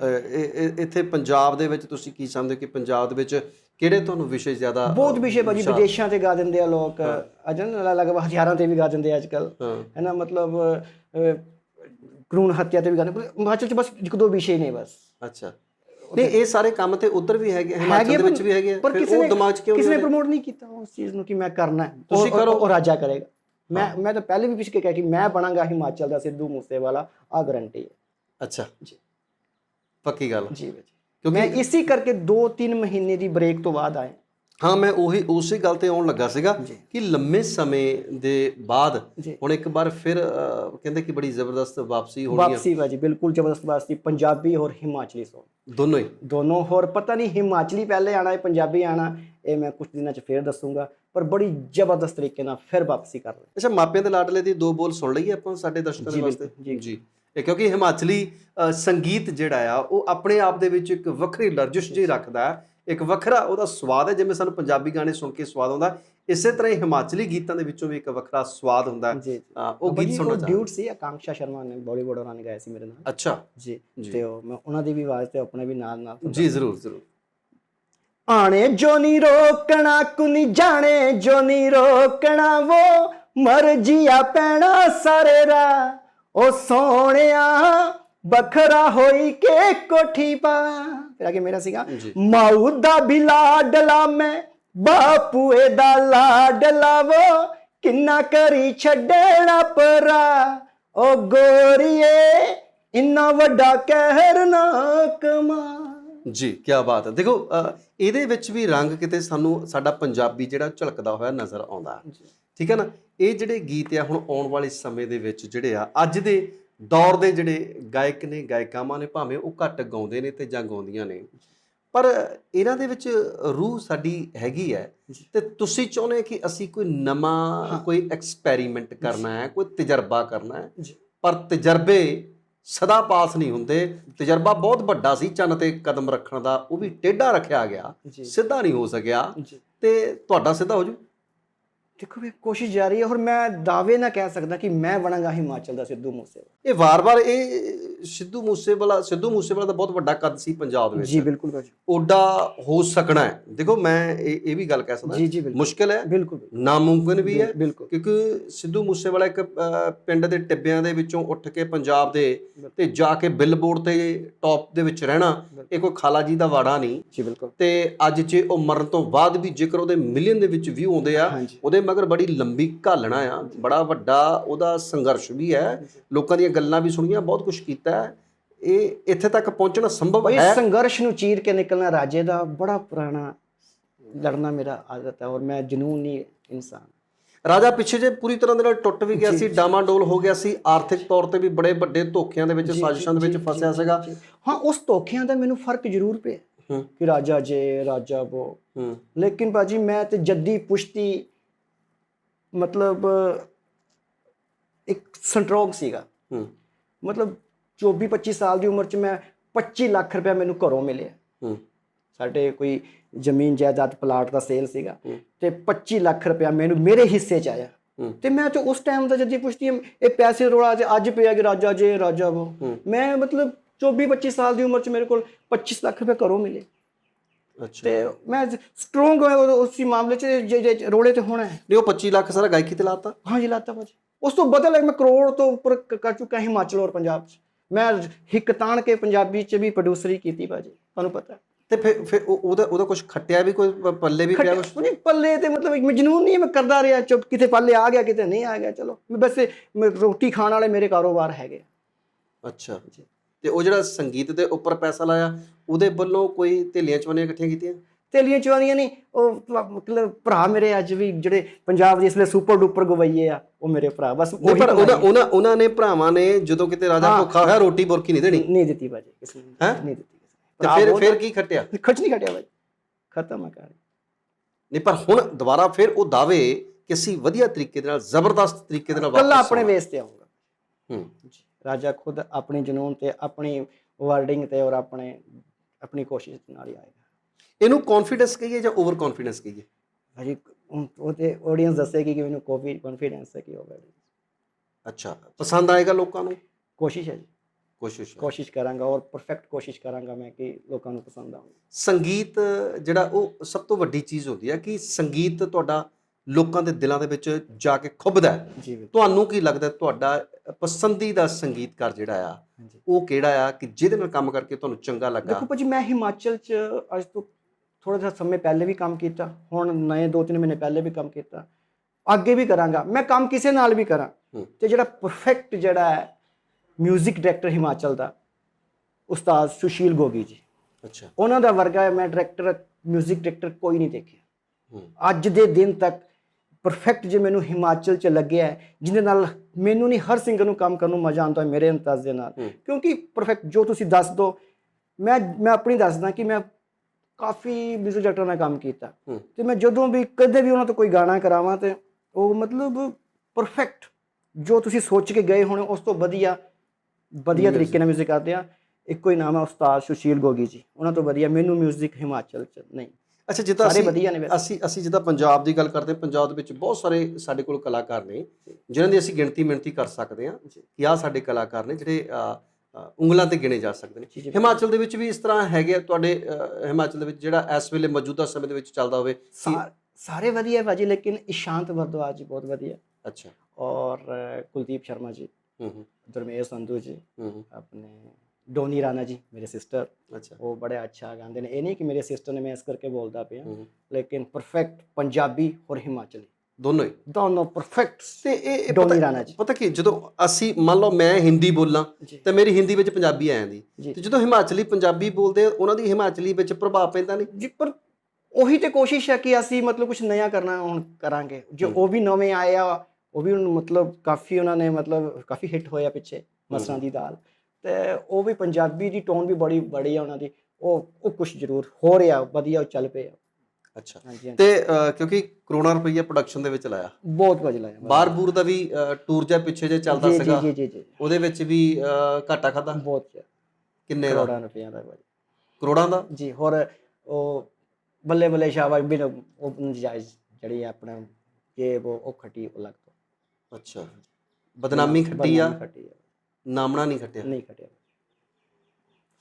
ਇੱਥੇ ਪੰਜਾਬ ਦੇ ਵਿੱਚ ਤੁਸੀਂ ਕੀ ਸਮਝਦੇ ਹੋ ਕਿ ਪੰਜਾਬ ਦੇ ਵਿੱਚ ਕਿਹੜੇ ਤੁਹਾਨੂੰ ਵਿਸ਼ੇ ਜ਼ਿਆਦਾ ਬਹੁਤ ਵਿਸ਼ੇ ਭਾਜੀ ਵਿਦੇਸ਼ਾਂ ਤੇ ਗਾ ਦਿੰਦੇ ਆ ਲੋਕ। ਅਜਨ ਲਗਭਗ ਹਜ਼ਾਰਾਂ ਤੇ ਵੀ ਗਾ ਦਿੰਦੇ ਆ ਅੱਜ ਕੱਲ ਹਾਂ। ਨਾ ਮਤਲਬ ਭਰੂਣ ਹੱਤਿਆ ਤੇ ਵੀ ਗਾਣੇ ਪਰ ਹਿਮਾਚਲ ਚ ਬਸ ਇੱਕ ਦੋ ਵਿਸ਼ੇ ਨੇ ਬਸ। ਅੱਛਾ। ਨਹੀਂ ਇਹ ਸਾਰੇ ਕੰਮ ਤੇ ਉਧਰ ਵੀ ਹੈਗੇ ਹਿਮਾਚਲ ਦੇ ਵਿੱਚ ਵੀ ਹੈਗੇ। ਪਰ ਕਿਸੇ ਨੇ ਦਿਮਾਗ 'ਚ ਕਿਉਂ ਕਿਸੇ ਨੇ ਪ੍ਰਮੋਟ ਨਹੀਂ ਕੀਤਾ ਉਸ ਚੀਜ਼ ਨੂੰ ਕਿ ਮੈਂ ਕਰਨਾ ਹੈ। ਤੁਸੀਂ ਕਰੋ। ਉਹ ਰਾਜਾ ਕਰੇਗਾ। ਮੈਂ ਮੈਂ ਤਾਂ ਪਹਿਲੇ ਵੀ ਪਿਛ ਕੇ ਕਿਹਾ ਕਿ ਮੈਂ ਬਣਾਂਗਾ ਹਿਮਾਚਲ ਦਾ ਸਿੱਧੂ ਮੂਸੇਵਾਲਾ ਆ ਗਾਰੰਟੀ ਹੈ। ਅੱਛਾ। ਜੀ। ਪੱਕੀ ਗੱਲ ਜੀ ਭਾਜੀ ਕਿਉਂਕਿ ਮੈਂ ਇਸੇ ਕਰਕੇ 2-3 ਮਹੀਨੇ ਦੀ ਬ੍ਰੇਕ ਤੋਂ ਬਾਅਦ ਆਇਆ। ਹਾਂ ਮੈਂ ਉਹੀ ਉਸੇ ਗੱਲ ਤੇ ਆਉਣ ਲੱਗਾ ਸੀਗਾ ਕਿ ਲੰਮੇ ਸਮੇਂ ਦੇ ਬਾਅਦ। ਹੁਣ ਇੱਕ ਵਾਰ ਫਿਰ ਕਹਿੰਦੇ ਕਿ ਬੜੀ ਜ਼ਬਰਦਸਤ ਵਾਪਸੀ ਹੋਣੀ ਆ। ਵਾਪਸੀ ਭਾਜੀ ਬਿਲਕੁਲ ਜ਼ਬਰਦਸਤ ਵਾਪਸੀ ਪੰਜਾਬੀ ਔਰ ਹਿਮਾਚਲੀ ਸੌਂਗ ਦੋਨੋਂ ਹੀ। ਦੋਨੋਂ ਹੋਰ ਪਤਾ ਨਹੀਂ ਹਿਮਾਚਲੀ ਪਹਿਲੇ ਆਣਾ ਹੈ ਪੰਜਾਬੀ ਆਣਾ ਇਹ ਮੈਂ ਕੁਝ ਦਿਨਾਂ ਚ ਫੇਰ ਦੱਸੂਗਾ ਪਰ ਬੜੀ ਜ਼ਬਰਦਸਤ ਤਰੀਕੇ ਨਾਲ ਫਿਰ ਵਾਪਸੀ ਕਰ ਰਹੇ ਅੱਛਾ ਮਾਪਿਆਂ ਦੇ ਲਾਡਲੇ ਦੀ ਦੋ ਬੋਲ ਸੁਣ ਲਈਏ ਆਪਾਂ ਸਾਡੇ ਦਰਸ਼ਕਾਂ ਵਾਸਤੇ? ਜੀ। ਜੀ। ਕਿਉਂਕਿ ਹਿਮਾਚਲੀ ਸੰਗੀਤ ਜਿਹੜਾ ਆ ਉਹ ਆਪਣੇ ਆਪ ਦੇ ਵਿੱਚ ਇੱਕ ਵੱਖਰੀ ਲਰਜਿਸ਼ ਜੀ ਰੱਖਦਾ ਹੈ। ਇੱਕ ਵੱਖਰਾ ਉਹਦਾ ਸਵਾਦ ਹੈ ਜਿਵੇਂ ਸਾਨੂੰ ਪੰਜਾਬੀ ਗਾਣੇ ਸੁਣ ਕੇ ਸਵਾਦ ਆਉਂਦਾ ਇਸੇ ਤਰ੍ਹਾਂ ਹੀ ਹਿਮਾਚਲੀ ਗੀਤਾਂ ਦੇ ਵਿੱਚੋਂ ਵੀ ਇੱਕ ਵੱਖਰਾ ਸਵਾਦ ਹੁੰਦਾ ਉਹ ਗੀਤ ਸੁਣਨਾ ਚਾਹੁੰਦਾ। ਡਿਊਟ ਸੀ ਆਕਾਂक्षा ਸ਼ਰਮਾ ਨੇ ਬਾਲੀਵੁੱਡ ਉਹਨਾਂ ਨੇ ਗਾਇਆ ਸੀ ਮੇਰੇ ਨਾਲ। ਅੱਛਾ। ਜੀ। ਤੇ ਉਹ ਮੈਂ ਉਹਨਾਂ ਦੀ ਵੀ ਆਵਾਜ਼ ਤੇ ਆਪਣੇ ਵੀ ਨਾਲ ਨਾਲ ਜੀ ਜ਼ਰੂਰ ਜ਼ਰੂਰ। ਆਣੇ ਜੋ ਨੀ ਰੋਕਣਾ ਕੁਨੀ ਜਾਣੇ ਜੋ ਨੀ ਰੋਕਣਾ ਵੋ ਮਰਜੀਆ ਪੈਣਾ ਸਾਰੇ ਰਾ ਉਹ ਸੋਹਣਿਆ ਬਖਰਾ ਹੋਈ ਕੇ ਕੋਠੀ ਪਾ। ਫਿਰ ਅੱਗੇ ਮੇਰਾ ਸੀਗਾ। ਮਾਊ ਦਾ ਵੀ ਲਾਡਲਾ ਮੈਂ ਬਾਪੂਏ ਦਾ ਲਾਡਲਾ ਵੋ ਕਿੰਨਾ ਕਰੀ ਛੱਡਣਾ ਪਰਾ। ਓ ਗੋਰੀਏ ਇੰਨਾ ਵੱਡਾ ਕਹਿਰ ਨਾ ਕਮਾ। ਜੀ ਕੀ ਬਾਤ ਹੈ। ਦੇਖੋ ਇਹਦੇ ਵਿੱਚ ਵੀ ਰੰਗ ਕਿਤੇ ਸਾਨੂੰ ਸਾਡਾ ਪੰਜਾਬੀ ਜਿਹੜਾ ਝਲਕਦਾ ਹੋਇਆ ਨਜ਼ਰ ਆਉਂਦਾ। ਠੀਕ ਹੈ ਨਾ? ਇਹ ਜਿਹੜੇ ਗੀਤ ਆ ਹੁਣ ਆਉਣ ਵਾਲੇ ਸਮੇਂ ਦੇ ਵਿੱਚ ਜਿਹੜੇ ਆ ਅੱਜ ਦੇ ਦੌਰ ਦੇ ਜਿਹੜੇ ਗਾਇਕ ਨੇ ਗਾਇਕਾਵਾਂ ਨੇ ਭਾਵੇਂ ਉਹ ਘੱਟ ਗਾਉਂਦੇ ਨੇ ਤੇ ਜਾਂ ਗਾਉਂਦੀਆਂ ਨੇ ਪਰ ਇਹਨਾਂ ਦੇ ਵਿੱਚ ਰੂਹ ਸਾਡੀ ਹੈਗੀ ਹੈ। ਤੇ ਤੁਸੀਂ ਚਾਹੁੰਦੇ ਕਿ ਅਸੀਂ ਕੋਈ ਨਵਾਂ। ਕੋਈ ਐਕਸਪੈਰੀਮੈਂਟ ਕਰਨਾ ਹੈ ਕੋਈ ਤਜਰਬਾ ਕਰਨਾ ਹੈ। ਪਰ ਤਜਰਬੇ ਸਦਾ ਪਾਸ ਨਹੀਂ ਹੁੰਦੇ ਤਜਰਬਾ ਬਹੁਤ ਵੱਡਾ ਸੀ ਚੰਨ ਤੇ ਕਦਮ ਰੱਖਣ ਦਾ ਉਹ ਵੀ ਟੇਢਾ ਰੱਖਿਆ ਗਿਆ ਸਿੱਧਾ ਨਹੀਂ ਹੋ ਸਕਿਆ ਤੇ ਤੁਹਾਡਾ ਸਿੱਧਾ ਹੋ ਜੂ ਦੇਖੋ ਵੀ ਕੋਸ਼ਿਸ਼ ਜਾਰੀ ਹੈ ਔਰ ਮੈਂ ਦਾਅਵੇ ਨਾ ਕਹਿ ਸਕਦਾ ਕਿ ਮੈਂ ਬਣਾਂਗਾ ਹਿਮਾਚਲ ਦਾ ਸਿੱਧੂ ਮੂਸੇਵਾਲਾ। ਇਹ ਵਾਰ-ਵਾਰ ਇਹ ਸਿੱਧੂ ਮੂਸੇਵਾਲਾ ਸਿੱਧੂ ਮੂਸੇਵਾਲਾ ਦਾ ਬਹੁਤ ਵੱਡਾ ਕੱਦ ਸੀ ਪੰਜਾਬ ਦੇ ਜੀ ਵਿੱਚ ਬਿਲਕੁਲ ਭਾਜੀ। ਓਡਾ ਹੋ ਸਕਣਾ ਹੈ। ਦੇਖੋ ਮੈਂ ਇਹ ਇਹ ਵੀ ਗੱਲ ਕਹਿ ਸਕਦਾ। ਜੀ ਜੀ ਬਿਲਕੁਲ। ਮੁਸ਼ਕਿਲ ਹੈ। ਬਿਲਕੁਲ ਨਾਮੁਮਕਿਨ ਵੀ ਹੈ। ਕਿਉਂਕਿ ਸਿੱਧੂ ਮੂਸੇਵਾਲਾ ਇੱਕ ਪਿੰਡ ਦੇ ਟਿੱਬਿਆਂ ਦੇ ਵਿੱਚੋਂ ਉੱਠ ਕੇ ਪੰਜਾਬ ਦੇ ਤੇ ਜਾ ਕੇ ਬਿਲਬੋਰਡ ਤੇ ਟੌਪ ਦੇ ਵਿੱਚ ਰਹਿਣਾ ਇਹ ਕੋਈ ਖਾਲਾ ਜੀ ਦਾ ਵਾੜਾ ਨਹੀਂ। ਜੀ ਬਿਲਕੁਲ। ਤੇ ਅੱਜ ਜੇ ਉਹ ਮਰਨ ਤੋਂ ਬਾਅਦ ਵੀ ਜੇਕਰ ਉਹਦੇ ਮਿਲੀਅਨ ਦੇ ਵਿੱਚ ਵਿਊ ਆਉਂਦੇ ਆ ਉਹਦੇ ਮਗਰ ਬੜੀ ਲੰਬੀ ਘਾਲਣਾ ਆ। ਬੜਾ ਵੱਡਾ ਉਹਦਾ ਸੰਘਰਸ਼ ਵੀ ਹੈ। ਲੋਕਾਂ ਦੀਆਂ ਗੱਲਾਂ ਵੀ ਸੁਣੀਆਂ ਬਹੁਤ ਕੁਝ ਕੀਤਾ ਹੈ। ਇਹ ਇੱਥੇ ਤੱਕ ਪਹੁੰਚਣਾ ਸੰਭਵ ਹੈ। ਸੰਘਰਸ਼ ਨੂੰ ਚੀਰ ਕੇ ਨਿਕਲਣਾ ਰਾਜੇ ਦਾ ਬੜਾ ਪੁਰਾਣਾ ਲੜਨਾ ਮੇਰਾ ਆਦਤ ਹੈ ਔਰ ਮੈਂ ਜਨੂਨੀ ਇਨਸਾਨ ਰਾਜਾ ਪਿੱਛੇ ਜੇ ਪੂਰੀ ਤਰ੍ਹਾਂ ਦੇ ਨਾਲ ਟੁੱਟ ਵੀ ਗਿਆ ਸੀ ਡਾਮਾਡੋਲ ਹੋ ਗਿਆ ਸੀ ਆਰਥਿਕ ਤੌਰ ਤੇ ਵੀ ਬੜੇ ਵੱਡੇ ਧੋਖਿਆਂ ਦੇ ਵਿੱਚ ਸਾਜ਼ਿਸ਼ਾਂ ਦੇ ਵਿੱਚ ਫਸਿਆ ਸੀਗਾ। ਹਾਂ ਉਸ ਧੋਖਿਆਂ ਦਾ ਮੈਨੂੰ ਫ਼ਰਕ ਜ਼ਰੂਰ ਪਿਆ ਕਿ ਰਾਜਾ ਜੇ ਰਾਜਾ ਉਹ ਲੇਕਿਨ ਬਾਜੀ ਮੈਂ ਤੇ ਜੱਦੀ ਪੁਸ਼ਤੀ ਮਤਲਬ ਇੱਕ ਸੰਟਰੋਗ ਸੀਗਾ। ਮਤਲਬ 24 25 ਸਾਲ ਦੀ ਉਮਰ 'ਚ ਮੈਂ 25 ਲੱਖ ਰੁਪਇਆ ਮੈਨੂੰ ਘਰੋਂ ਮਿਲਿਆ। ਸਾਡੇ ਕੋਈ ਜ਼ਮੀਨ ਜਾਇਦਾਦ ਪਲਾਟ ਦਾ ਸੇਲ ਸੀਗਾ। ਤੇ 25 ਲੱਖ ਰੁਪਇਆ ਮੈਨੂੰ ਮੇਰੇ ਹਿੱਸੇ 'ਚ ਆਇਆ। ਤੇ ਮੈਂ ਤੇ ਉਸ ਟਾਈਮ ਦਾ ਜੱਦੀ ਪੁੱਛਦੀ ਹਾਂ, ਇਹ ਪੈਸੇ ਰੋਲਾ ਜੇ ਅੱਜ ਪਿਆ ਕਿ ਰਾਜਾ ਜੇ ਰਾਜਾ ਉਹ। ਮੈਂ ਮਤਲਬ 24 25 ਸਾਲ ਦੀ ਉਮਰ 'ਚ ਮੇਰੇ ਕੋਲ 25 ਲੱਖ ਰੁਪਏ ਘਰੋਂ ਮਿਲੇ। ਅੱਛਾ। ਤੇ ਮੈਂ ਸਟਰੋਂਗ ਹੋਇਆ ਉਸੇ ਮਾਮਲੇ 'ਚ ਜੇ ਜੇ ਰੋਲੇ ਤੇ ਹੋਣਾ ਹੈ। ਉਹ 25 ਲੱਖ ਸਾਰਾ ਗਾਇਕੀ ਤੇ ਲਾਤਾ? ਹਾਂ ਜੀ ਲਾਤਾ ਭਾਜੀ। ਉਸ ਤੋਂ ਬਦਲ ਮੈਂ ਕਰੋੜ ਤੋਂ ਉੱਪਰ ਕਰ ਚੁੱਕਾ ਹਿਮਾਚਲ ਔਰ ਪੰਜਾਬ 'ਚ। ਮੈਂ ਹਿੱਕ ਤਾਣ ਕੇ ਪੰਜਾਬੀ 'ਚ ਵੀ ਪ੍ਰੋਡਿਊਸਰੀ ਕੀਤੀ ਭਾਜੀ ਤੁਹਾਨੂੰ ਪਤਾ। ਤੇ ਫਿਰ ਫਿਰ ਉਹ- ਉਹਦਾ ਉਹਦਾ ਕੁਝ ਖੱਟਿਆ ਵੀ ਕੋਈ ਪੱਲੇ ਵੀ ਪਿਆ ਕੁਝ ਨਹੀਂ ਪੱਲੇ ਤੇ ਮਤਲਬ ਮਜਨੂਨ ਨਹੀਂ ਮੈਂ ਕਰਦਾ ਰਿਹਾ ਚੁੱਪ ਕਿਤੇ ਪੱਲੇ ਆ ਗਿਆ ਕਿਤੇ ਨਹੀਂ ਆ ਗਿਆ ਚਲੋ। ਮੈਂ ਬਸ ਰੋਟੀ ਖਾਣ ਵਾਲੇ ਮੇਰੇ ਕਾਰੋਬਾਰ ਹੈਗੇ ਅੱਛਾ। ਤੇ ਉਹ ਜਿਹੜਾ ਸੰਗੀਤ ਦੇ ਉੱਪਰ ਪੈਸਾ ਲਾਇਆ ਉਹਦੇ ਵੱਲੋਂ ਕੋਈ ਢੇਲੀਆਂ ਚਵਾਨੀਆਂ ਇਕੱਠੀਆਂ ਕੀਤੀਆਂ? ਤੇਲੀਆਂ ਚਵਾਨੀਆਂ ਨਹੀਂ ਉਹ ਮਤਲਬ ਭਰਾ ਮੇਰੇ ਅੱਜ ਵੀ ਜਿਹੜੇ ਪੰਜਾਬ ਦੇ ਇਸ ਵੇਲੇ ਸੁਪਰ ਡੂਪਰ ਗਵਈਏ ਆ ਉਹ ਮੇਰੇ ਭਰਾ ਬਸ ਉਹੀ ਪਰ ਉਹਨਾਂ ਉਹਨਾਂ ਨੇ ਭਰਾਵਾਂ ਨੇ ਜਦੋਂ ਕਿਤੇ ਰਾਜਾ। ਭੁੱਖਾ ਹੋਇਆ ਰੋਟੀ ਬੁਰਕੀ ਨਹੀਂ ਦੇਣੀ। ਨਹੀਂ ਦਿੱਤੀ ਭਾਜੀ ਕਿਸੇ ਨੇ ਹੈਂ? ਨਹੀਂ ਦਿੱਤੀ ਕਿਸੇ ਤੇ ਨੇ ਫਿਰ ਫਿਰ ਕੀ ਖੱਟਿਆ? ਕੁਛ ਨਹੀਂ ਘਟਿਆ ਭਾਜੀ ਖਤਮ ਹੈ ਕਹਾਣੀ ਨਹੀਂ ਪਰ ਹੁਣ ਦੁਬਾਰਾ ਫਿਰ ਉਹ ਦਾਅਵੇ ਕਿ ਅਸੀਂ ਵਧੀਆ ਤਰੀਕੇ ਦੇ ਨਾਲ ਜ਼ਬਰਦਸਤ ਤਰੀਕੇ ਦੇ ਨਾਲ ਕੱਲਾ ਵਾਪਸ ਆਪਣੇ ਆਉਣਾ। ਵੇਸ ਤੇ ਆਉਂਗਾ ਹੂੰ। ਰਾਜਾ ਖੁਦ ਆਪਣੀ ਜਨੂਨ ਤੇ ਆਪਣੀ ਵਰਡਿੰਗ ਤੇ ਔਰ ਆਪਣੇ ਆਪਣੀ ਕੋਸ਼ਿਸ਼ ਨਾਲ ਹੀ ਆਏਗਾ। ਇਹਨੂੰ ਕੌਨਫੀਡੈਂਸ ਕਹੀਏ ਜਾਂ ਓਵਰ ਕੌਨਫੀਡੈਂਸ ਕਹੀਏ? ਭਾਜੀ ਉਹ ਤੇ ਆਡੀਅנס ਦੱਸੇਗੀ ਕਿ ਮੈਨੂੰ ਕੋਵਿਡ ਕੌਨਫੀਡੈਂਸ ਹੈ ਕਿ ਹੋਗਾ ਅੱਛਾ ਪਸੰਦ ਆਏਗਾ ਲੋਕਾਂ ਨੂੰ? ਕੋਸ਼ਿਸ਼ ਹੈ ਜੀ। ਕੋਸ਼ਿਸ਼। ਕੋਸ਼ਿਸ਼ ਕਰਾਂਗਾ ਔਰ ਪਰਫੈਕਟ ਕੋਸ਼ਿਸ਼ ਕਰਾਂਗਾ ਮੈਂ ਕਿ ਲੋਕਾਂ ਨੂੰ ਪਸੰਦ ਆਵੇ ਸੰਗੀਤ ਜਿਹੜਾ ਉਹ ਸਭ ਤੋਂ ਵੱਡੀ ਚੀਜ਼ ਹੁੰਦੀ ਹੈ ਕਿ ਸੰਗੀਤ ਤੁਹਾਡਾ ਲੋਕਾਂ ਦੇ ਦਿਲਾਂ ਦੇ ਵਿੱਚ ਜਾ ਕੇ ਖੁੱਭਦਾ ਹੈ। ਤੁਹਾਨੂੰ ਕੀ ਲੱਗਦਾ ਤੁਹਾਡਾ ਪਸੰਦੀਦਾ ਸੰਗੀਤਕਾਰ ਜਿਹੜਾ ਆ ਉਹ ਕਿਹੜਾ ਆ ਕਿ ਜਿਹਦੇ ਨਾਲ ਕੰਮ ਕਰਕੇ ਤੁਹਾਨੂੰ ਚੰਗਾ ਲੱਗਾ? ਦੇਖੋ ਭਾਜੀ ਮੈਂ ਹਿਮਾਚਲ ਚ ਅੱਜ ਤੋਂ ਥੋੜਾ ਜਿਹਾ ਸਮੇਂ ਪਹਿਲੇ ਵੀ ਕੰਮ ਕੀਤਾ ਹੁਣ ਨਏ 2-3 ਮਹੀਨੇ ਪਹਿਲੇ ਵੀ ਕੰਮ ਕੀਤਾ ਅੱਗੇ ਵੀ ਕਰਾਂਗਾ ਮੈਂ ਕੰਮ ਕਿਸੇ ਨਾਲ ਵੀ ਕਰਾਂ ਹੂੰ। ਤੇ ਜਿਹੜਾ ਪਰਫੈਕਟ ਜਿਹੜਾ ਹੈ 뮤직 ਡਾਇਰੈਕਟਰ ਹਿਮਾਚਲ ਦਾ ਉਸਤਾਦ ਸੁਸ਼ੀਲ ਗੋਗੀ ਜੀ ਅੱਛਾ ਉਹਨਾਂ ਦਾ ਵਰਗਾ ਮੈਂ ਡਾਇਰੈਕਟਰ 뮤직 ਡਾਇਰੈਕਟਰ ਕੋਈ ਨਹੀਂ ਦੇਖਿਆ ਹੂੰ ਅੱਜ ਦੇ ਦਿਨ ਤੱਕ ਪਰਫੈਕਟ ਜੇ ਮੈਨੂੰ ਹਿਮਾਚਲ ਚ ਲੱਗਿਆ ਹੈ, ਜਿਹਦੇ ਨਾਲ ਮੈਨੂੰ ਨਹੀਂ ਹਰ ਸਿੰਗਰ ਨੂੰ ਕੰਮ ਕਰਨ ਨੂੰ ਮਜ਼ਾ ਆਉਂਦਾ ਹੈ ਮੇਰੇ ਅੰਦਾਜ਼ ਦੇ ਨਾਲ ਹੂੰ। ਕਿਉਂਕਿ ਪਰਫੈਕਟ ਜੋ ਤੁਸੀਂ ਦੱਸ ਦੋ ਮੈਂ ਮੈਂ ਆਪਣੀ ਦੱਸਦਾ ਕਿ ਮੈਂ ਕਾਫੀ ਮਿਊਜ਼ਿਕ ਡਾਇਰੈਕਟਰ ਨਾਲ ਕੰਮ ਕੀਤਾ। ਤੇ ਮੈਂ ਜਦੋਂ ਵੀ ਕਦੇ ਵੀ ਉਹਨਾਂ ਤੋਂ ਕੋਈ ਗਾਣਾ ਕਰਾਵਾਂ ਤੇ ਉਹ ਮਤਲਬ ਪਰਫੈਕਟ ਜੋ ਤੁਸੀਂ ਸੋਚ ਕੇ ਗਏ ਹੋਣੇ ਉਸ ਤੋਂ ਵਧੀਆ ਵਧੀਆ ਤਰੀਕੇ ਨਾਲ ਮਿਊਜ਼ਿਕ ਕਰਦੇ ਆ। ਇੱਕੋ ਹੀ ਨਾਮ ਹੈ ਉਸਤਾਦ ਸੁਸ਼ੀਲ ਗੋਗੀ ਜੀ। ਉਹਨਾਂ ਤੋਂ ਵਧੀਆ ਮੈਨੂੰ ਮਿਊਜ਼ਿਕ ਹਿਮਾਚਲ ਚ ਨਹੀਂ। ਅੱਛਾ ਜਿੱਦਾਂ ਸਾਰੇ ਅਸੀਂ ਵਧੀਆ ਨੇ ਵੈਸੇ। ਅਸੀਂ ਅਸੀਂ ਜਿੱਦਾਂ ਪੰਜਾਬ ਦੀ ਗੱਲ ਕਰਦੇ ਪੰਜਾਬ ਦੇ ਵਿੱਚ ਬਹੁਤ ਸਾਰੇ ਸਾਡੇ ਕੋਲ ਕਲਾਕਾਰ ਨੇ ਜਿਨ੍ਹਾਂ ਦੀ ਅਸੀਂ ਗਿਣਤੀ ਮਿਣਤੀ ਕਰ ਸਕਦੇ ਹਾਂ ਕਿ ਆਹ ਸਾਡੇ ਕਲਾਕਾਰ ਨੇ ਜਿਹੜੇ ਉਂਗਲਾਂ ਤੇ ਗਿਣੇ ਜਾ ਸਕਦੇ ਨੇ। ਹਿਮਾਚਲ ਦੇ ਵਿੱਚ ਵੀ ਇਸ ਤਰ੍ਹਾਂ ਹੈਗੇ ਆ ਤੁਹਾਡੇ ਹਿਮਾਚਲ ਦੇ ਵਿੱਚ ਜਿਹੜਾ ਇਸ ਵੇਲੇ ਮੌਜੂਦਾ ਸਮੇਂ ਦੇ ਵਿੱਚ ਚੱਲਦਾ ਹੋਵੇ ਸਾਰੇ ਵਧੀਆ ਭਾਜੀ ਲੇਕਿਨ ਇਸ਼ਾਂਤ ਵਰਦਵਾਜ ਜੀ ਬਹੁਤ ਵਧੀਆ। ਅੱਛਾ। ਔਰ ਕੁਲਦੀਪ ਸ਼ਰਮਾ ਜੀ ਹੂੰ ਹੂੰ। ਧਰਮੇਸ਼ ਸੰਧੂ ਜੀ ਹੂੰ ਆਪਣੇ ਡੋਨੀ ਰਾਣਾ ਜੀ ਮੇਰੇ ਸਿਸਟਰ। ਅੱਛਾ। ਉਹ ਬੜੇ ਅੱਛਾ ਗਾਉਂਦੇ ਨੇ। ਇਹ ਨਹੀਂ ਕਿ ਮੇਰੇ ਸਿਸਟਰ ਨੇ ਮੈਂ ਇਸ ਕਰਕੇ ਬੋਲਦਾ ਪਿਆ। ਲੇਕਿਨ ਪਰਫੈਕਟ ਪੰਜਾਬੀ ਔਰ ਹਿਮਾਚਲੀ। ਦੋਨੋਂ ਹੀ? ਦੋਨੋਂ ਪਰਫੈਕਟ ਤੇ ਇਹ ਪਤਾ- ਰਾਣਾ ਜੀ। ਪਤਾ ਕੀ ਜਦੋਂ ਅਸੀਂ ਮੰਨ ਲਓ ਮੈਂ ਹਿੰਦੀ ਬੋਲਾਂ ਤੇ ਮੇਰੀ ਹਿੰਦੀ ਵਿੱਚ ਪੰਜਾਬੀ ਆ ਜਾਂਦੀ। ਤੇ ਜਦੋਂ ਹਿਮਾਚਲੀ ਪੰਜਾਬੀ ਬੋਲਦੇ ਆ, ਉਹਨਾਂ ਦੀ ਹਿਮਾਚਲੀ ਵਿੱਚ ਪ੍ਰਭਾਵ ਪੈਂਦਾ ਨਹੀਂ? ਜੀ ਪਰ ਉਹੀ ਤੇ ਕੋਸ਼ਿਸ਼ ਹੈ ਕਿ ਅਸੀਂ ਮਤਲਬ ਕੁਝ ਨਵਾਂ ਕਰਨਾ ਹੁਣ ਕਰਾਂਗੇ। ਜੋ ਉਹ ਵੀ ਨਵੇਂ ਆਏ ਆ ਉਹ ਵੀ ਹੁਣ ਮਤਲਬ ਕਾਫੀ ਉਹਨਾਂ ਨੇ ਮਤਲਬ ਕਾਫੀ ਹਿੱਟ ਹੋਇਆ ਪਿੱਛੇ ਮਸਰਾਂ ਦੀ ਦਾਲ। ਤੇ ਉਹ ਵੀ ਪੰਜਾਬੀ ਦੀ ਟੋਨ ਵੀ ਬੜੀ ਬੜੀ ਆ ਉਹਨਾਂ ਦੀ। ਉਹ ਉਹ ਕੁਝ ਜ਼ਰੂਰ ਹੋ ਰਿਹਾ ਵਧੀਆ ਉਹ ਚੱਲ ਪਿਆ ਅੱਛਾ। ਹਾਂਜੀ ਹਾਂਜੀ। ਤੇ ਅ, ਕਿਉਂਕਿ ਕਰੋਨਾ ਰੁਪਈਆ ਪ੍ਰੋਡਕਸ਼ਨ ਦੇ ਵਿੱਚ ਲਾਇਆ। ਬਹੁਤ ਕੁਝ ਲਾਇਆ। ਬਾਹਰ ਬੂਰ ਦਾ ਵੀ ਟੂਰ ਜਿਹਾ ਪਿੱਛੇ ਜੇ ਚੱਲਦਾ ਜੀ ਸੀਗਾ। ਜੀ ਜੀ ਜੀ। ਉਹਦੇ ਵਿੱਚ ਵੀ ਅ, ਘਾਟਾ ਖਾਦਾ ਬਹੁਤ ਕਿੰਨੇ ਦਾ? ਕਰੋੜਾਂ ਰੁਪਈਆ ਦਾ ਭਾਜੀ ਕਰੋੜਾਂ ਦਾ? ਜੀ ਹੋਰ ਉਹ ਬੱਲੇ ਬੱਲੇ ਸ਼ਾਬਾਸ਼ ਬਿਨ ਉਹ ਨਜਾਇਜ਼ ਜਿਹੜੀ ਹੈ ਆਪਣਾ ਇਹ ਉਹ ਉਹ ਖੱਟੀ ਉਹ ਲੱਗ ਤੋਂ। ਅੱਛਾ। ਬਦਨਾਮੀ ਖੱਟੀ ਆ? ਬਦਨਾਮੀ ਖੱਟੀ ਆ। ਨਾਮਣਾ ਨਹੀਂ ਖੱਟਿਆ? ਨਹੀਂ ਖਟਿਆ।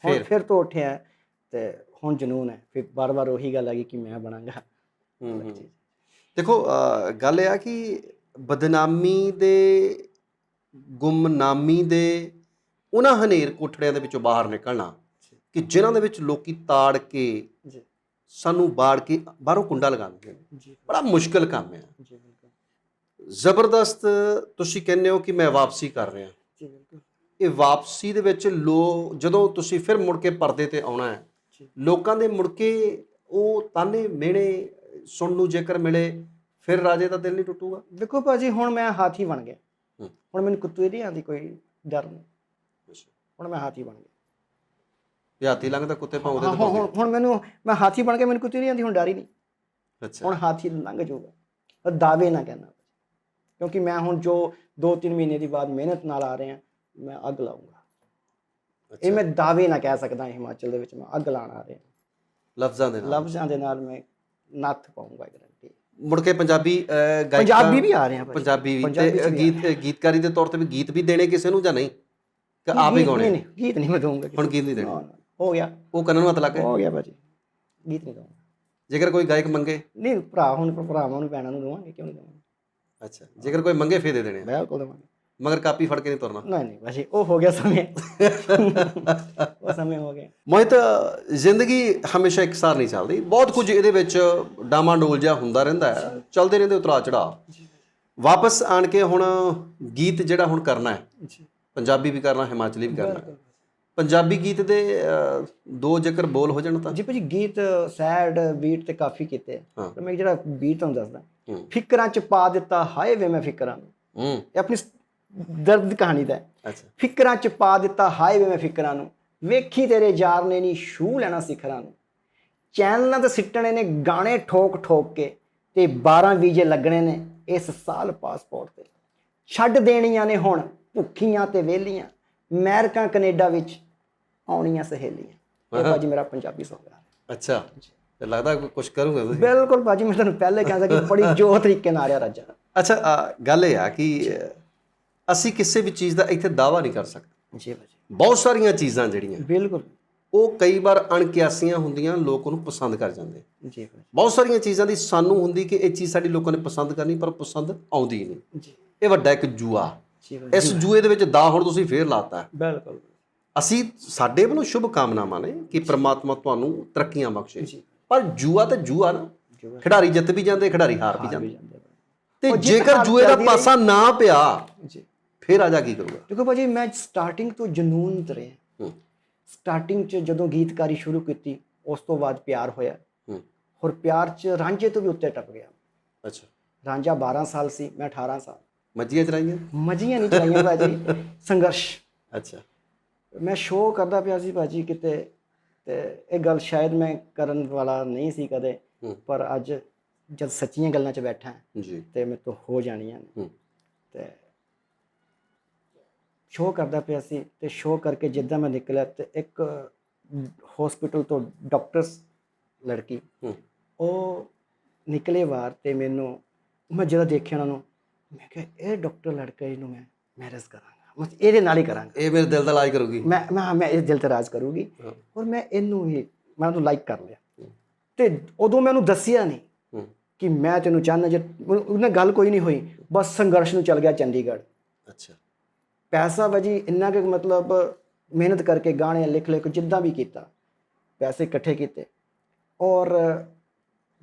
ਹੁਣ ਫਿਰ? ਫਿਰ ਤੋਂ ਉੱਠਿਆ ਤੇ ਹੁਣ ਜਨੂਨ ਹੈ ਫਿਰ ਬਾਰ-ਬਾਰ ਉਹੀ ਗੱਲ ਆ ਗਈ ਕਿ ਮੈਂ ਬਣਾਂਗਾ। ਹੂੰ ਦੇਖੋ ਗੱਲ ਇਹ ਆ ਕਿ ਬਦਨਾਮੀ ਦੇ ਗੁੰਮਨਾਮੀ ਦੇ ਉਹਨਾਂ ਹਨੇਰ ਕੋਠੜਿਆਂ ਦੇ ਵਿੱਚੋਂ ਬਾਹਰ ਨਿਕਲਣਾ ਕਿ ਜਿਨ੍ਹਾਂ ਦੇ ਵਿੱਚ ਲੋਕੀ ਤਾੜ ਕੇ ਜੀ। ਸਾਨੂੰ ਬਾੜ ਕੇ ਬਾਹਰੋਂ ਕੁੰਡਾ ਲਗਾਉਂਦੇ ਨੇ। ਬੜਾ ਮੁਸ਼ਕਲ ਕੰਮ ਹੈ। ਜੀ ਬਿਲਕੁਲ। ਜ਼ਬਰਦਸਤ ਤੁਸੀਂ ਕਹਿੰਦੇ ਹੋ ਕਿ ਮੈਂ ਵਾਪਸੀ ਕਰ ਰਿਹਾ। ਜੀ ਬਿਲਕੁਲ। ਇਹ ਵਾਪਸੀ ਦੇ ਵਿੱਚ ਲੋ ਜਦੋਂ ਤੁਸੀਂ ਫਿਰ ਮੁੜ ਕੇ ਪਰਦੇ ਤੇ ਆਉਣਾ ਹੈ। ਲੋਕਾਂ ਦੇ ਮੁੜ ਕੇ ਉਹ ਤਾਨੇ ਮਿਹਣੇ ਸੁਣਨ ਨੂੰ ਜੇਕਰ ਮਿਲੇ ਫਿਰ ਰਾਜੇ ਦਾ ਦਿਲ ਨਹੀਂ ਟੁੱਟੂਗਾ। ਦੇਖੋ ਭਾਜੀ ਹੁਣ ਮੈਂ ਹਾਥੀ ਬਣ ਗਿਆ। ਹੁਣ ਮੈਨੂੰ ਕੁੱਤੇ ਦੀ ਆਂਦੀ ਕੋਈ ਡਰ ਨਹੀਂ। ਹੁਣ ਮੈਂ ਹਾਥੀ ਬਣ ਗਿਆ। ਜੇ ਹਾਥੀ ਲੰਘਦਾ ਕੁੱਤੇ ਪਾਉਂਦੇ ਤੇ ਹੁਣ ਮੈਨੂੰ ਮੈਂ ਹਾਥੀ ਬਣ ਕੇ ਮੈਨੂੰ ਕੁੱਤੇ ਨਹੀਂ ਆਂਦੀ ਹੁਣ ਡਰ ਹੀ ਨਹੀਂ। ਅੱਛਾ। ਹੁਣ ਹਾਥੀ ਲੰਘ ਜਾਊਗਾ। ਪਰ ਦਾਅਵੇ ਨਾ ਕਹਿਣਾ ਕਿਉਂਕਿ ਮੈਂ ਹੁਣ ਜੋ 2-3 ਮਹੀਨੇ ਦੀ ਬਾਅਦ ਮਿਹਨਤ ਨਾਲ ਆ ਰਿਹਾ ਮੈਂ ਅੱਗ ਲਾਉਂਗਾ ਇਹ ਮੈਂ ਦਾਅਵੇ ਨਾ ਕਹਿ ਸਕਦਾ ਹਿਮਾਚਲ ਦੇ ਵਿੱਚ ਮੈਂ ਅੱਗ ਲਾਣ ਆ ਰਿਹਾ। ਲਫ਼ਜ਼ਾਂ ਦੇ ਨਾਲ। ਲਫ਼ਜ਼ਾਂ ਦੇ ਨਾਲ ਮੈਂ ਨੱਥ ਪਾਉਂਗਾ ਗਰੰਟੀ ਮੁੜ ਕੇ ਪੰਜਾਬੀ ਗਾਇਕਾਂ- ਪੰਜਾਬੀ ਵੀ ਆ ਰਹੇ ਆ। ਪੰਜਾਬੀ ਵੀ। ਤੇ ਗੀਤ ਗੀਤਕਾਰੀ ਦੇ ਤੌਰ ਤੇ ਵੀ ਗੀਤ ਵੀ ਦੇਣੇ ਕਿਸੇ ਨੂੰ ਜਾਂ ਨਹੀਂ? ਕਿ ਆਪ ਹੀ ਗਾਉਣੇ? ਨਹੀਂ ਨਹੀਂ ਗੀਤ ਨਹੀਂ ਮੈਂ ਦਊਂਗਾ ਹੁਣ ਗੀਤ ਨਹੀਂ ਦੇਣੇ। ਹੋ ਗਿਆ। ਉਹ ਕੰਨ ਨੂੰ ਹੱਥ ਲਾ ਕੇ। ਹੋ ਗਿਆ ਭਾਜੀ। ਗੀਤ ਨਹੀਂ ਦਊਂਗਾ। ਜੇਕਰ ਕੋਈ ਗਾਇਕ ਮੰਗੇ। ਨਹੀਂ ਭਰਾ ਹੁਣ ਭਰਾਵਾਂ ਨੂੰ ਭੈਣਾਂ ਨੂੰ ਦਵਾਂਗੇ ਕਿਉਂ ਨਹੀਂ ਦਵਾਂਗੇ? ਅੱਛਾ। ਜੇਕਰ ਕੋਈ ਮੰਗੇ ਫੇਰ ਦੇ ਦੇਣੇ। ਬਿਲਕੁਲ ਦਵਾਂਗੇ। ਮਗਰ ਕਾਪੀ ਫੜ ਕੇ ਨਹੀਂ ਤੁਰਨਾ। ਨਹੀਂ ਨਹੀਂ ਭਾਜੀ ਉਹ ਹੋ ਗਿਆ ਸਮੇਂ। ਉਹ ਸਮੇਂ ਹੋ ਗਿਆ ਮੋਹਿਤ ਜ਼ਿੰਦਗੀ ਹਮੇਸ਼ਾ ਇੱਕਸਾਰ ਨਹੀਂ ਚੱਲਦੀ। ਬਹੁਤ ਕੁਝ ਇਹਦੇ ਵਿੱਚ ਡਾਮਾਡੋਲ ਜਿਹਾ ਹੁੰਦਾ ਰਹਿੰਦਾ ਹੈ। ਚੱਲਦੇ ਰਹਿੰਦੇ ਉਤਰਾ ਚੜਾ ਵਾਪਸ ਆਣ ਕੇ ਹੁਣ ਗੀਤ ਜਿਹੜਾ ਹੁਣ ਕਰਨਾ ਹੈ। ਪੰਜਾਬੀ ਵੀ ਕਰਨਾ ਹਿਮਾਚਲੀ ਵੀ ਕਰਨਾ ਪੰਜਾਬੀ ਗੀਤ ਦੇ ਦੋ ਜੇਕਰ ਬੋਲ ਹੋ ਜਾਣ ਤਾਂ। ਜੀ ਭਾਜੀ ਗੀਤ ਸੈਡ ਬੀਟ ਤੇ ਕਾਫੀ ਕੀਤੇ। ਪਰ ਮੈਂ ਜਿਹੜਾ ਬੀਟ ਤੁਹਾਨੂੰ ਦੱਸਦਾ। ਫਿਕਰਾਂ ਚ ਪਾ ਦਿੱਤਾ ਹਾਏ ਵੇ ਮੈਂ ਫਿਕਰਾਂ ਨੂੰ। ਇਹ ਆਪਣੀ ਦਰਦ ਕਹਾਣੀ ਦਾ। ਅੱਛਾ। ਫਿਕਰਾਂ ਚ ਪਾ ਦਿੱਤਾ ਹਾਏ ਵੇ ਮੈਂ ਫਿਕਰਾਂ ਨੂੰ। ਵੇਖੀ ਤੇਰੇ ਯਾਰ ਨੇ ਨਹੀਂ ਛੂ ਲੈਣਾ ਸਿਖਰਾਂ ਨੂੰ। ਚੈਨਲਾਂ ਤੇ ਸਿੱਟਣੇ ਨੇ ਗਾਣੇ ਠੋਕ ਠੋਕ ਕੇ ਤੇ 12 ਵੀਜੇ ਲੱਗਣੇ ਨੇ ਇਸ ਸਾਲ ਪਾਸਪੋਰਟ ਤੇ। ਛੱਡ ਦੇਣੀਆਂ ਨੇ ਹੁਣ ਭੁੱਖੀਆਂ ਤੇ ਵਿਹਲੀਆਂ। ਅਮਰੀਕਾ ਕੈਨੇਡਾ ਵਿੱਚ ਆਉਣੀਆਂ ਸਹੇਲੀਆਂ। ਇਹ ਭਾਜੀ ਮੇਰਾ ਪੰਜਾਬੀ ਸੌਂਗ ਹੈ। ਅੱਛਾ। ਤੇ ਲੱਗਦਾ ਕੁਝ ਕਰੂੰਗਾ ਤੁਸੀਂ? ਬਿਲਕੁਲ ਭਾਜੀ ਮੈਂ ਤੁਹਾਨੂੰ ਪਹਿਲੇ ਕਹਿੰਦਾ ਕਿ ਬੜੀ ਜੋ ਤਰੀਕੇ ਨਾਲ ਆ ਰਿਹਾ ਰਾਜਾ। ਅੱਛਾ ਗੱਲ ਇਹ ਆ ਕਿ ਅਸੀਂ ਕਿਸੇ ਵੀ ਚੀਜ਼ ਦਾ ਇੱਥੇ ਦਾਵਾ ਨਹੀਂ ਕਰ ਸਕਦੇ। ਜੀ ਭਾਜੀ ਬਹੁਤ ਸਾਰੀਆਂ ਚੀਜ਼ਾਂ ਜਿਹੜੀਆਂ ਬਿਲਕੁਲ। ਉਹ ਕਈ ਵਾਰ ਅਣਕਿਆਸੀਆਂ ਹੁੰਦੀਆਂ ਲੋਕ ਉਹਨੂੰ ਪਸੰਦ ਕਰ ਜਾਂਦੇ। ਜੀ ਭਾਜੀ ਬਹੁਤ ਸਾਰੀਆਂ ਚੀਜ਼ਾਂ ਦੀ ਸਾਨੂੰ ਹੁੰਦੀ ਕਿ ਇਹ ਚੀਜ਼ ਸਾਡੀ ਲੋਕਾਂ ਨੇ ਪਸੰਦ ਕਰਨੀ ਪਰ ਪਸੰਦ ਆਉਂਦੀ ਨਹੀਂ। ਜੀ। ਇਹ ਵੱਡਾ ਇੱਕ ਜੂਆ। ਇਸ ਜੂਏ ਦੇ ਵਿੱਚ ਦਾ ਹੁਣ ਤੁਸੀਂ ਫੇਰ ਲਾਤਾ। ਬਿਲਕੁਲ। ਅਸੀਂ ਸਾਡੇ ਵੱਲੋਂ ਸ਼ੁਭ ਕਾਮਨਾਵਾਂ ਨੇ ਕਿ ਪ੍ਰਮਾਤਮਾ ਤੁਹਾਨੂੰ ਤਰੱਕੀਆਂ ਬਖਸ਼ੇ। ਜੀ। ਪਰ ਜੂਆ ਤੇ ਜੂਆ ਨਾ। ਖਿਡਾਰੀ ਜਿੱਤ ਵੀ ਜਾਂਦੇ ਖਿਡਾਰੀ ਹਾਰ ਵੀ ਜਾਂਦੇ। ਤੇ ਜੇਕਰ ਜੂਏ ਦਾ ਪਾਸਾ ਨਾ ਪਿਆ ਜੀ। ਫੇਰ ਰਾਜਾ ਕੀ ਕਰੂਗਾ? ਦੇਖੋ ਭਾਜੀ ਮੈਂ ਸਟਾਰਟਿੰਗ ਤੋਂ ਜਨੂਨ ਤਰੇ ਹੂੰ। ਸਟਾਰਟਿੰਗ 'ਚ ਜਦੋਂ ਗੀਤਕਾਰੀ ਸ਼ੁਰੂ ਕੀਤੀ ਉਸ ਤੋਂ ਬਾਅਦ ਪਿਆਰ ਹੋਇਆ। ਹੂੰ। ਹੋਰ ਪਿਆਰ 'ਚ ਰਾਂਝੇ ਤੋਂ ਵੀ ਉੱਤੇ ਟੱਪ ਗਿਆ। ਅੱਛਾ। ਰਾਂਝਾ 12 ਸਾਲ ਸੀ ਮੈਂ 18 ਸਾਲ। ਮੱਜੀਆਂ ਚਰਾਈਆਂ? ਮਜੀਆਂ ਨਹੀਂ ਚਲਾਈਆਂ ਭਾਜੀ ਸੰਘਰਸ਼। ਅੱਛਾ। ਮੈਂ ਸ਼ੋਅ ਕਰਦਾ ਪਿਆ ਸੀ ਭਾਜੀ ਕਿਤੇ ਤੇ ਇਹ ਗੱਲ ਸ਼ਾਇਦ ਮੈਂ ਕਰਨ ਵਾਲਾ ਨਹੀਂ ਸੀ ਕਦੇ। ਪਰ ਅੱਜ ਜਦ ਸੱਚੀਆਂ ਗੱਲਾਂ 'ਚ ਬੈਠਾ ਜੀ। ਤੇ ਮੇਰੇ ਤੋਂ ਹੋ ਜਾਣੀਆਂ ਨੇ। ਤੇ ਸ਼ੋਅ ਕਰਦਾ ਪਿਆ ਸੀ ਤੇ ਸ਼ੋਅ ਕਰਕੇ ਜਿੱਦਾਂ ਮੈਂ ਨਿਕਲਿਆ ਤੇ ਇੱਕ ਹਸਪੀਟਲ ਤੋਂ ਡਾਕਟਰਸ ਲੜਕੀ ਉਹ ਨਿਕਲੇ ਬਾਹਰ ਤੇ ਮੈਨੂੰ ਮੈਂ ਜਦੋਂ ਦੇਖਿਆ ਉਹਨਾਂ ਨੂੰ ਮੈਂ ਕਿਹਾ ਇਹ ਡਾਕਟਰ ਲੜਕਾ ਇਹਨੂੰ ਮੈਂ ਮੈਰਿਜ ਕਰਾਂਗਾ ਮੈਂ ਇਹਦੇ ਨਾਲ ਹੀ ਕਰਾਂਗਾ। ਇਹ ਮੇਰੇ ਦਿਲ ਦਾ ਇਲਾਜ ਕਰੂਗੀ। ਮੈਂ ਮੈਂ ਮੈਂ ਇਸ ਦਿਲ ਤੇ ਰਾਜ ਕਰੂਗੀ। ਔਰ ਮੈਂ ਇਹਨੂੰ ਹੀ ਮੈਂ ਉਹਨੂੰ ਲਾਈਕ ਕਰ ਲਿਆ। ਤੇ ਉਦੋਂ ਮੈਂ ਉਹਨੂੰ ਦੱਸਿਆ ਨਹੀਂ ਕਿ ਮੈਂ ਤੈਨੂੰ ਚਾਹੁੰਦਾ ਜੇ ਉਹਨੇ ਗੱਲ ਕੋਈ ਨਹੀਂ ਹੋਈ ਬਸ ਸੰਘਰਸ਼ ਨੂੰ ਚੱਲ ਗਿਆ ਚੰਡੀਗੜ੍ਹ। ਅੱਛਾ। ਪੈਸਾ ਵਜੀ ਇੰਨਾ ਕਿ ਮਤਲਬ ਮਿਹਨਤ ਕਰਕੇ ਗਾਣੇ ਲਿਖ ਲਿਖ ਜਿੱਦਾਂ ਵੀ ਕੀਤਾ ਪੈਸੇ ਇਕੱਠੇ ਕੀਤੇ ਔਰ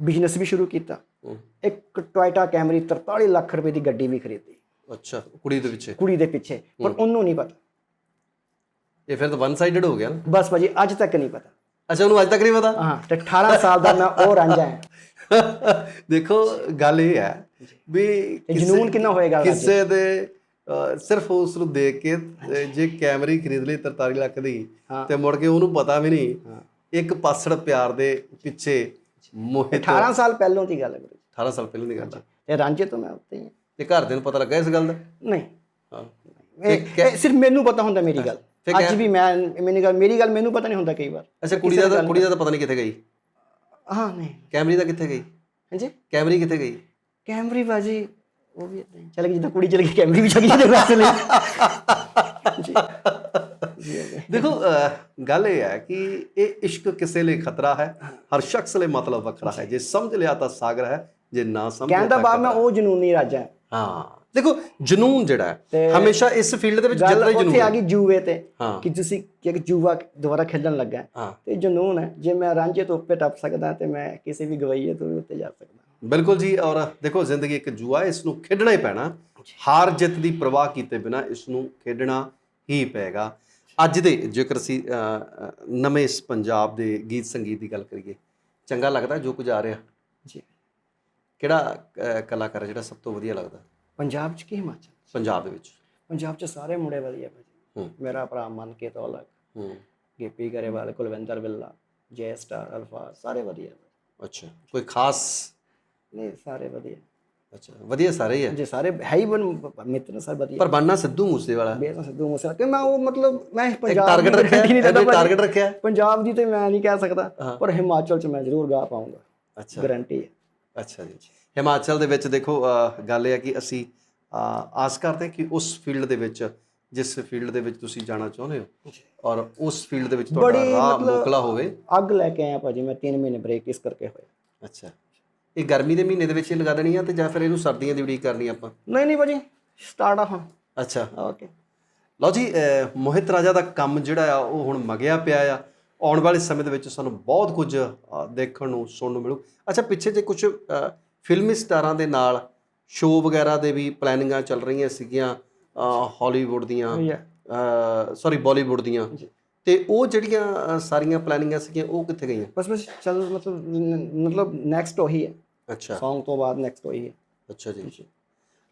ਬਿਜ਼ਨਸ ਵੀ ਸ਼ੁਰੂ ਕੀਤਾ। ਇੱਕ ਟੋਇਟਾ ਕੈਮਰੀ 43 ਲੱਖ ਰੁਪਏ ਦੀ ਗੱਡੀ ਵੀ ਖਰੀਦੀ। ਅੱਛਾ ਕੁੜੀ ਦੇ ਪਿੱਛੇ? ਕੁੜੀ ਦੇ ਪਿੱਛੇ ਪਰ ਉਹਨੂੰ ਨਹੀਂ ਪਤਾ। ਇਹ ਫਿਰ ਤਾਂ ਵਨ ਸਾਈਡਡ ਹੋ ਗਿਆ ਨਾ? ਬਸ ਭਾਜੀ ਅੱਜ ਤੱਕ ਨਹੀਂ ਪਤਾ। ਅੱਛਾ ਉਹਨੂੰ ਅੱਜ ਤੱਕ ਨਹੀਂ ਪਤਾ? ਹਾਂ ਤੇ 18 ਸਾਲ ਦਾ ਮੈਂ ਉਹ ਰਾਂਝਾ ਹਾਂ। ਦੇਖੋ ਗੱਲ ਇਹ ਹੈ ਵੀ ਜਨੂੰਨ ਕਿੰਨਾ ਹੋਏਗਾ ਕਿਸੇ ਦੇ ਸਿਰਫ ਉਸ ਨੂੰ ਦੇਖ ਕੇ ਜੇ ਕੈਮਰੀ ਖਰੀਦ ਲਈ 43 ਲੱਖ ਦੀ। ਤੇ ਮੁੜ ਕੇ ਉਹਨੂੰ ਪਤਾ ਵੀ ਨਹੀਂ। ਇੱਕ ਪਾਸੜ ਪਿਆਰ ਦੇ ਪਿੱਛੇ ਮੋਹਿਤ 18 ਸਾਲ ਪਹਿਲੋਂ ਦੀ ਗੱਲ ਹੈ ਗੁਰੂ ਜੀ 18 ਸਾਲ ਪਹਿਲਾਂ ਦੀ ਗੱਲ ਹੈ। ਤੇ ਰਾਂਝੇ ਤੋਂ ਮੈਂ ਉੱਤੇ ਹੀ ਤੇ ਘਰ ਦੇ ਨੂੰ ਪਤਾ ਲੱਗਾ ਇਸ ਗੱਲ ਦਾ? ਨਹੀਂ। ਹਾਂ। ਸਿਰਫ ਮੈਨੂੰ ਪਤਾ ਹੁੰਦਾ ਮੇਰੀ ਗੱਲ। ਅੱਜ ਵੀ ਮੈਂ ਮੇਰੀ ਗੱਲ ਮੇਰੀ ਗੱਲ ਮੈਨੂੰ ਪਤਾ ਨਹੀਂ ਹੁੰਦਾ ਕਈ ਵਾਰ। ਅੱਛਾ ਕੁੜੀ ਦਾ ਕੁੜੀ ਦਾ ਪਤਾ ਨਹੀਂ ਕਿੱਥੇ ਗਈ। ਹਾਂ ਨਹੀਂ। ਕੈਮਰੀ ਦਾ ਕਿੱਥੇ ਗਈ? ਹਾਂਜੀ? ਕੈਮਰੀ ਕਿੱਥੇ ਗਈ? ਕੈਮਰੀ ਬਾਜੀ ਉਹ ਵੀ ਏਦਾਂ ਹੀ। ਚਲ ਗਈ ਜਿੱਦਾਂ ਕੁੜੀ ਚਲ ਗਈ ਕੈਮਰੀ ਵੀ ਚਲੀ ਗਈ ਵੈਸੇ ਲਈ। ਦੇਖੋ ਗੱਲ ਇਹ ਹੈ ਕਿ ਇਹ ਇਸ਼ਕ ਕਿਸੇ ਲਈ ਖਤਰਾ ਹੈ ਹਰ ਸ਼ਖਸ ਲਈ ਮਤਲਬ ਵੱਖਰਾ ਹੈ। ਜੇ ਸਮਝ ਲਿਆ ਤਾਂ ਸਾਗਰ ਹੈ ਜੇ ਨਾ ਸਮਝਿਆ ਕਹਿਣ ਦਾ ਤਾਂ ਬਾਅਦ ਮੈਂ। ਉਹ ਜਨੂਨੀ ਰਾਜਾ ਹਾਂ। ਹਾਂ। ਦੇਖੋ ਜਨੂਨ ਜਿਹੜਾ ਹੈ ਹਮੇਸ਼ਾ ਇਸ ਫੀਲਡ ਦੇ ਵਿੱਚ ਜਿੱਦਾਂ ਹੀ ਉੱਥੇ ਜਨੂਨ ਆ। ਗਈ ਜੂਏ ਤੇ ਕਿ ਤੁਸੀਂ ਕਿ ਇੱਕ ਜੂਆ ਦੁਬਾਰਾ ਖੇਡਣ ਲੱਗਾ ਤੇ ਜਨੂਨ ਹੈ ਜੇ ਮੈਂ ਰਾਂਝੇ ਤੋਂ ਉੱਪਰ ਟੱਪ ਸਕਦਾ ਤੇ ਮੈਂ ਕਿਸੇ ਵੀ ਗਵਈਏ ਤੋਂ ਵੀ ਉੱਤੇ ਜਾ ਸਕਦਾ। ਬਿਲਕੁਲ ਜੀ ਔਰ ਦੇਖੋ ਜ਼ਿੰਦਗੀ ਇੱਕ ਜੂਆ ਹੈ ਇਸ ਨੂੰ ਖੇਡਣਾ ਹੀ ਪੈਣਾ। ਹਾਰ ਜਿੱਤ ਦੀ ਪਰਵਾਹ ਕੀਤੇ ਬਿਨਾ ਇਸ ਨੂੰ ਖੇਡਣਾ ਹੀ ਪਏਗਾ। ਅੱਜ ਦੇ ਜੇਕਰ ਅਸੀਂ ਨਵੇਂ ਇਸ ਪੰਜਾਬ ਦੇ ਗੀਤ ਸੰਗੀਤ ਦੀ ਗੱਲ ਕਰੀਏ ਚੰਗਾ ਲੱਗਦਾ ਜੋ ਕੁਝ ਆ ਰਿਹਾ। ਜੀ। ਕਿਹੜਾ ਕਲਾਕਾਰ ਹੈ ਜਿਹੜਾ ਸਭ ਤੋਂ ਵਧੀਆ ਲੱਗਦਾ? ਪੰਜਾਬ ਚ ਕੀ ਹਿਮਾਚਲ ਪੰਜਾਬ ਦੇ ਵਿੱਚ। ਪੰਜਾਬ ਚ ਸਾਰੇ ਮੁੰਡੇ ਵਧੀਆ ਭਾਜੀ। ਮੇਰਾ ਭਰਾ ਮਨ ਕੇ ਤੋਲਕ ਹੂੰ। ਗੇਪੀ ਗਰੇਵਾਲ ਕੁਲਵਿੰਦਰ ਬਿੱਲਾ ਜੈ ਸਟਾਰ ਅਲਫਾ ਸਾਰੇ ਵਧੀਆ। ਅੱਛਾ। ਕੋਈ ਖਾਸ ਨਹੀਂ ਸਾਰੇ ਵਧੀਆ। ਅੱਛਾ ਵਧੀਆ ਸਾਰੇ ਹੀ ਹੈ ਜੇ ਸਾਰੇ ਹੈ ਹੀ ਬਨ ਮਿੱਤਰ ਸਾਰੇ ਵਧੀਆ। ਪਰ ਬੰਨਾ ਸਿੱਧੂ ਮੂਸੇਵਾਲਾ। ਬੇਸਾ ਸਿੱਧੂ ਮੂਸੇ ਕਿ ਮੈਂ ਉਹ ਮਤਲਬ ਮੈਂ ਇੱਕ ਪੰਜਾਬ ਟਾਰਗੇਟ ਦੀ ਰੱਖਿਆ guarantee ਨਹੀਂ ਹੈ ਦਿੰਦਾ ਭਾਜੀ। ਟਾਰਗੇਟ ਰੱਖਿਆ। ਹੈ? ਪੰਜਾਬ ਦੀ ਤੇ ਮੈਂ ਨਹੀਂ ਕਹਿ ਸਕਦਾ ਹਾਂ। ਪਰ ਹਿਮਾਚਲ ਚ ਮੈਂ ਜ਼ਰੂਰ ਗਾ ਪਾਉਂਗਾ ਅੱਛਾ। ਗਾਰੰਟੀ ਹੈ। ਅੱਛਾ ਜੀ ਹਿਮਾਚਲ ਦੇ ਵਿੱਚ ਦੇਖੋ ਗੱਲ ਇਹ ਹੈ ਕਿ ਅਸੀਂ ਆਸ ਕਰਦੇ ਹਾਂ ਕਿ ਉਸ ਫੀਲਡ ਦੇ ਵਿੱਚ ਜਿਸ ਫੀਲਡ ਦੇ ਵਿੱਚ ਤੁਸੀਂ ਜਾਣਾ ਚਾਹੁੰਦੇ ਹੋ ਔਰ ਉਸ ਫੀਲਡ ਦੇ ਵਿੱਚ ਤੁਹਾਡਾ ਰਾਹ ਮੋਕਲਾ ਹੋਵੇ। ਅੱਗ ਲੈ ਕੇ ਆਇਆ ਭਾਜੀ ਮੈਂ 3 ਮਹੀਨੇ ਬ੍ਰੇਕ ਇਸ ਕਰਕੇ ਹੋਇਆ ਅੱਛਾ। ਇਹ ਗਰਮੀ ਦੇ ਮਹੀਨੇ ਦੇ ਵਿੱਚ ਹੀ ਲਗਾ ਦੇਣੀ ਆ ਤੇ ਜਾਂ ਫਿਰ ਇਹਨੂੰ ਸਰਦੀਆਂ ਦੀ ਉਡੀਕ ਕਰਨੀ ਆਪਾਂ? ਨਹੀਂ ਨਹੀਂ ਭਾਜੀ ਸਟਾਰਟ ਆ ਹੁਣ। ਅੱਛਾ। ਓਕੇ ਲਓ ਜੀ ਮੋਹਿਤ ਰਾਜਾ ਦਾ ਕੰਮ ਜਿਹੜਾ ਆ ਉਹ ਹੁਣ ਮਗਿਆ ਪਿਆ ਆ। ਆਉਣ ਵਾਲੇ ਸਮੇਂ ਦੇ ਵਿੱਚ ਸਾਨੂੰ ਬਹੁਤ ਕੁਝ ਦੇਖਣ ਨੂੰ ਸੁਣਨ ਨੂੰ ਮਿਲੂ। ਅੱਛਾ ਪਿੱਛੇ ਜੇ ਕੁਝ ਫਿਲਮੀ ਸਟਾਰਾਂ ਦੇ ਨਾਲ ਸ਼ੋਅ ਵਗੈਰਾ ਦੇ ਵੀ ਪਲੈਨਿੰਗਾਂ ਚੱਲ ਰਹੀਆਂ ਸੀਗੀਆਂ ਹਾਲੀਵੁੱਡ ਦੀਆਂ ਸੌਰੀ ਬਾਲੀਵੁੱਡ ਦੀਆਂ। ਤੇ ਉਹ ਜਿਹੜੀਆਂ ਸਾਰੀਆਂ ਪਲੈਨਿੰਗਾਂ ਸੀਗੀਆਂ ਉਹ ਕਿੱਥੇ ਗਈਆਂ? ਬਸ ਬਸ ਚੱਲ ਮਤਲਬ ਮਤਲਬ ਨੈਕਸਟ ਉਹੀ ਹੈ। ਅੱਛਾ। Song ਤੋਂ ਬਾਅਦ ਨੈਕਸਟ ਉਹੀ ਹੈ। ਅੱਛਾ ਜੀ।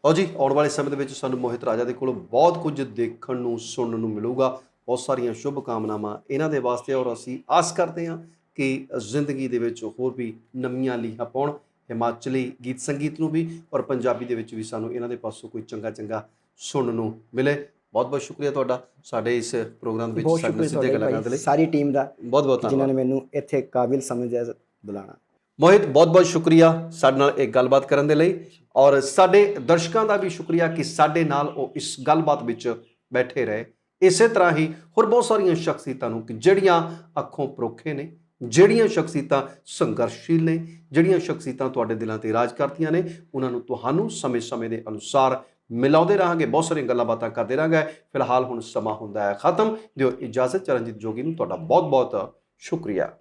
ਲਓ ਜੀ ਆਉਣ ਵਾਲੇ ਸਮੇਂ ਦੇ ਵਿੱਚ ਸਾਨੂੰ ਮੋਹਿਤ ਰਾਜਾ ਦੇ ਕੋਲ ਬਹੁਤ ਕੁਝ ਦੇਖਣ ਨੂੰ ਸੁਣਨ ਨੂੰ ਮਿਲੂਗਾ। ਬਹੁਤ ਸਾਰੀਆਂ ਸ਼ੁਭ ਕਾਮਨਾਵਾਂ ਇਹਨਾਂ ਦੇ ਵਾਸਤੇ ਔਰ ਅਸੀਂ ਆਸ ਕਰਦੇ ਹਾਂ ਕਿ ਜ਼ਿੰਦਗੀ ਦੇ ਵਿੱਚ ਹੋਰ ਵੀ ਨਵੀਆਂ ਲੀਹਾਂ ਪਾਉਣ ਹਿਮਾਚਲੀ ਗੀਤ ਸੰਗੀਤ ਨੂੰ ਵੀ ਔਰ ਪੰਜਾਬੀ ਦੇ ਵਿੱਚ ਵੀ ਸਾਨੂੰ ਇਹਨਾਂ ਦੇ ਪਾਸੋਂ ਕੋਈ ਚੰਗਾ ਚੰਗਾ ਸੁਣਨ ਨੂੰ ਮਿਲੇ। ਬਹੁਤ ਬਹੁਤ ਸ਼ੁਕਰੀਆ ਤੁਹਾਡਾ ਸਾਡੇ ਇਸ ਪ੍ਰੋਗਰਾਮ ਵਿੱਚ ਬਹੁਤ ਸਾਡੇ ਸਿੱਧੇ ਕਰਨ ਦੇ ਲਈ। ਸਾਰੀ ਟੀਮ ਦਾ ਬਹੁਤ ਬਹੁਤ ਧੰਨਵਾਦ ਜਿਨ੍ਹਾਂ ਨੇ ਮੈਨੂੰ ਇੱਥੇ ਕਾਬਿਲ ਸਮਝਿਆ ਬੁਲਾਣਾ ਮੋਹਿਤ ਬਹੁਤ-ਬਹੁਤ ਸ਼ੁਕਰੀਆ ਸਾਡੇ ਨਾਲ ਇਹ ਗੱਲਬਾਤ ਕਰਨ ਦੇ ਲਈ ਔਰ ਸਾਡੇ ਦਰਸ਼ਕਾਂ ਦਾ ਵੀ ਸ਼ੁਕਰੀਆ ਕਿ ਸਾਡੇ ਨਾਲ ਉਹ ਇਸ ਗੱਲਬਾਤ ਵਿੱਚ ਬੈਠੇ ਰਹੇ। ਇਸੇ ਤਰ੍ਹਾਂ ਹੀ ਹੋਰ ਬਹੁਤ ਸਾਰੀਆਂ ਸ਼ਖਸੀਅਤਾਂ ਨੂੰ ਕਿ ਜਿਹੜੀਆਂ ਅੱਖੋਂ ਪਰੋਖੇ ਨੇ, ਜਿਹੜੀਆਂ ਸ਼ਖਸੀਅਤਾਂ ਸੰਘਰਸ਼ੀਲ ਨੇ, ਜਿਹੜੀਆਂ ਸ਼ਖਸੀਅਤਾਂ ਤੁਹਾਡੇ ਦਿਲਾਂ ਤੇ ਰਾਜ ਕਰਦੀਆਂ ਨੇ, ਉਹਨਾਂ ਨੂੰ ਤੁਹਾਨੂੰ ਸਮੇਂ-ਸਮੇਂ ਦੇ ਅਨੁਸਾਰ ਮਿਲਾਉਂਦੇ ਰਹਾਂਗੇ। ਬਹੁਤ ਸਾਰੀਆਂ ਗੱਲਾਂ ਬਾਤਾਂ ਕਰਦੇ ਰਹਾਂਗੇ। ਫਿਲਹਾਲ ਹੁਣ ਸਮਾਂ ਹੁੰਦਾ ਹੈ ਖਤਮ। ਦਿਓ ਇਜਾਜ਼ਤ। ਚਰਨਜੀਤ ਜੋਗੀ ਨੂੰ ਤੁਹਾਡਾ ਬਹੁਤ-ਬਹੁਤ ਸ਼ੁਕਰੀਆ।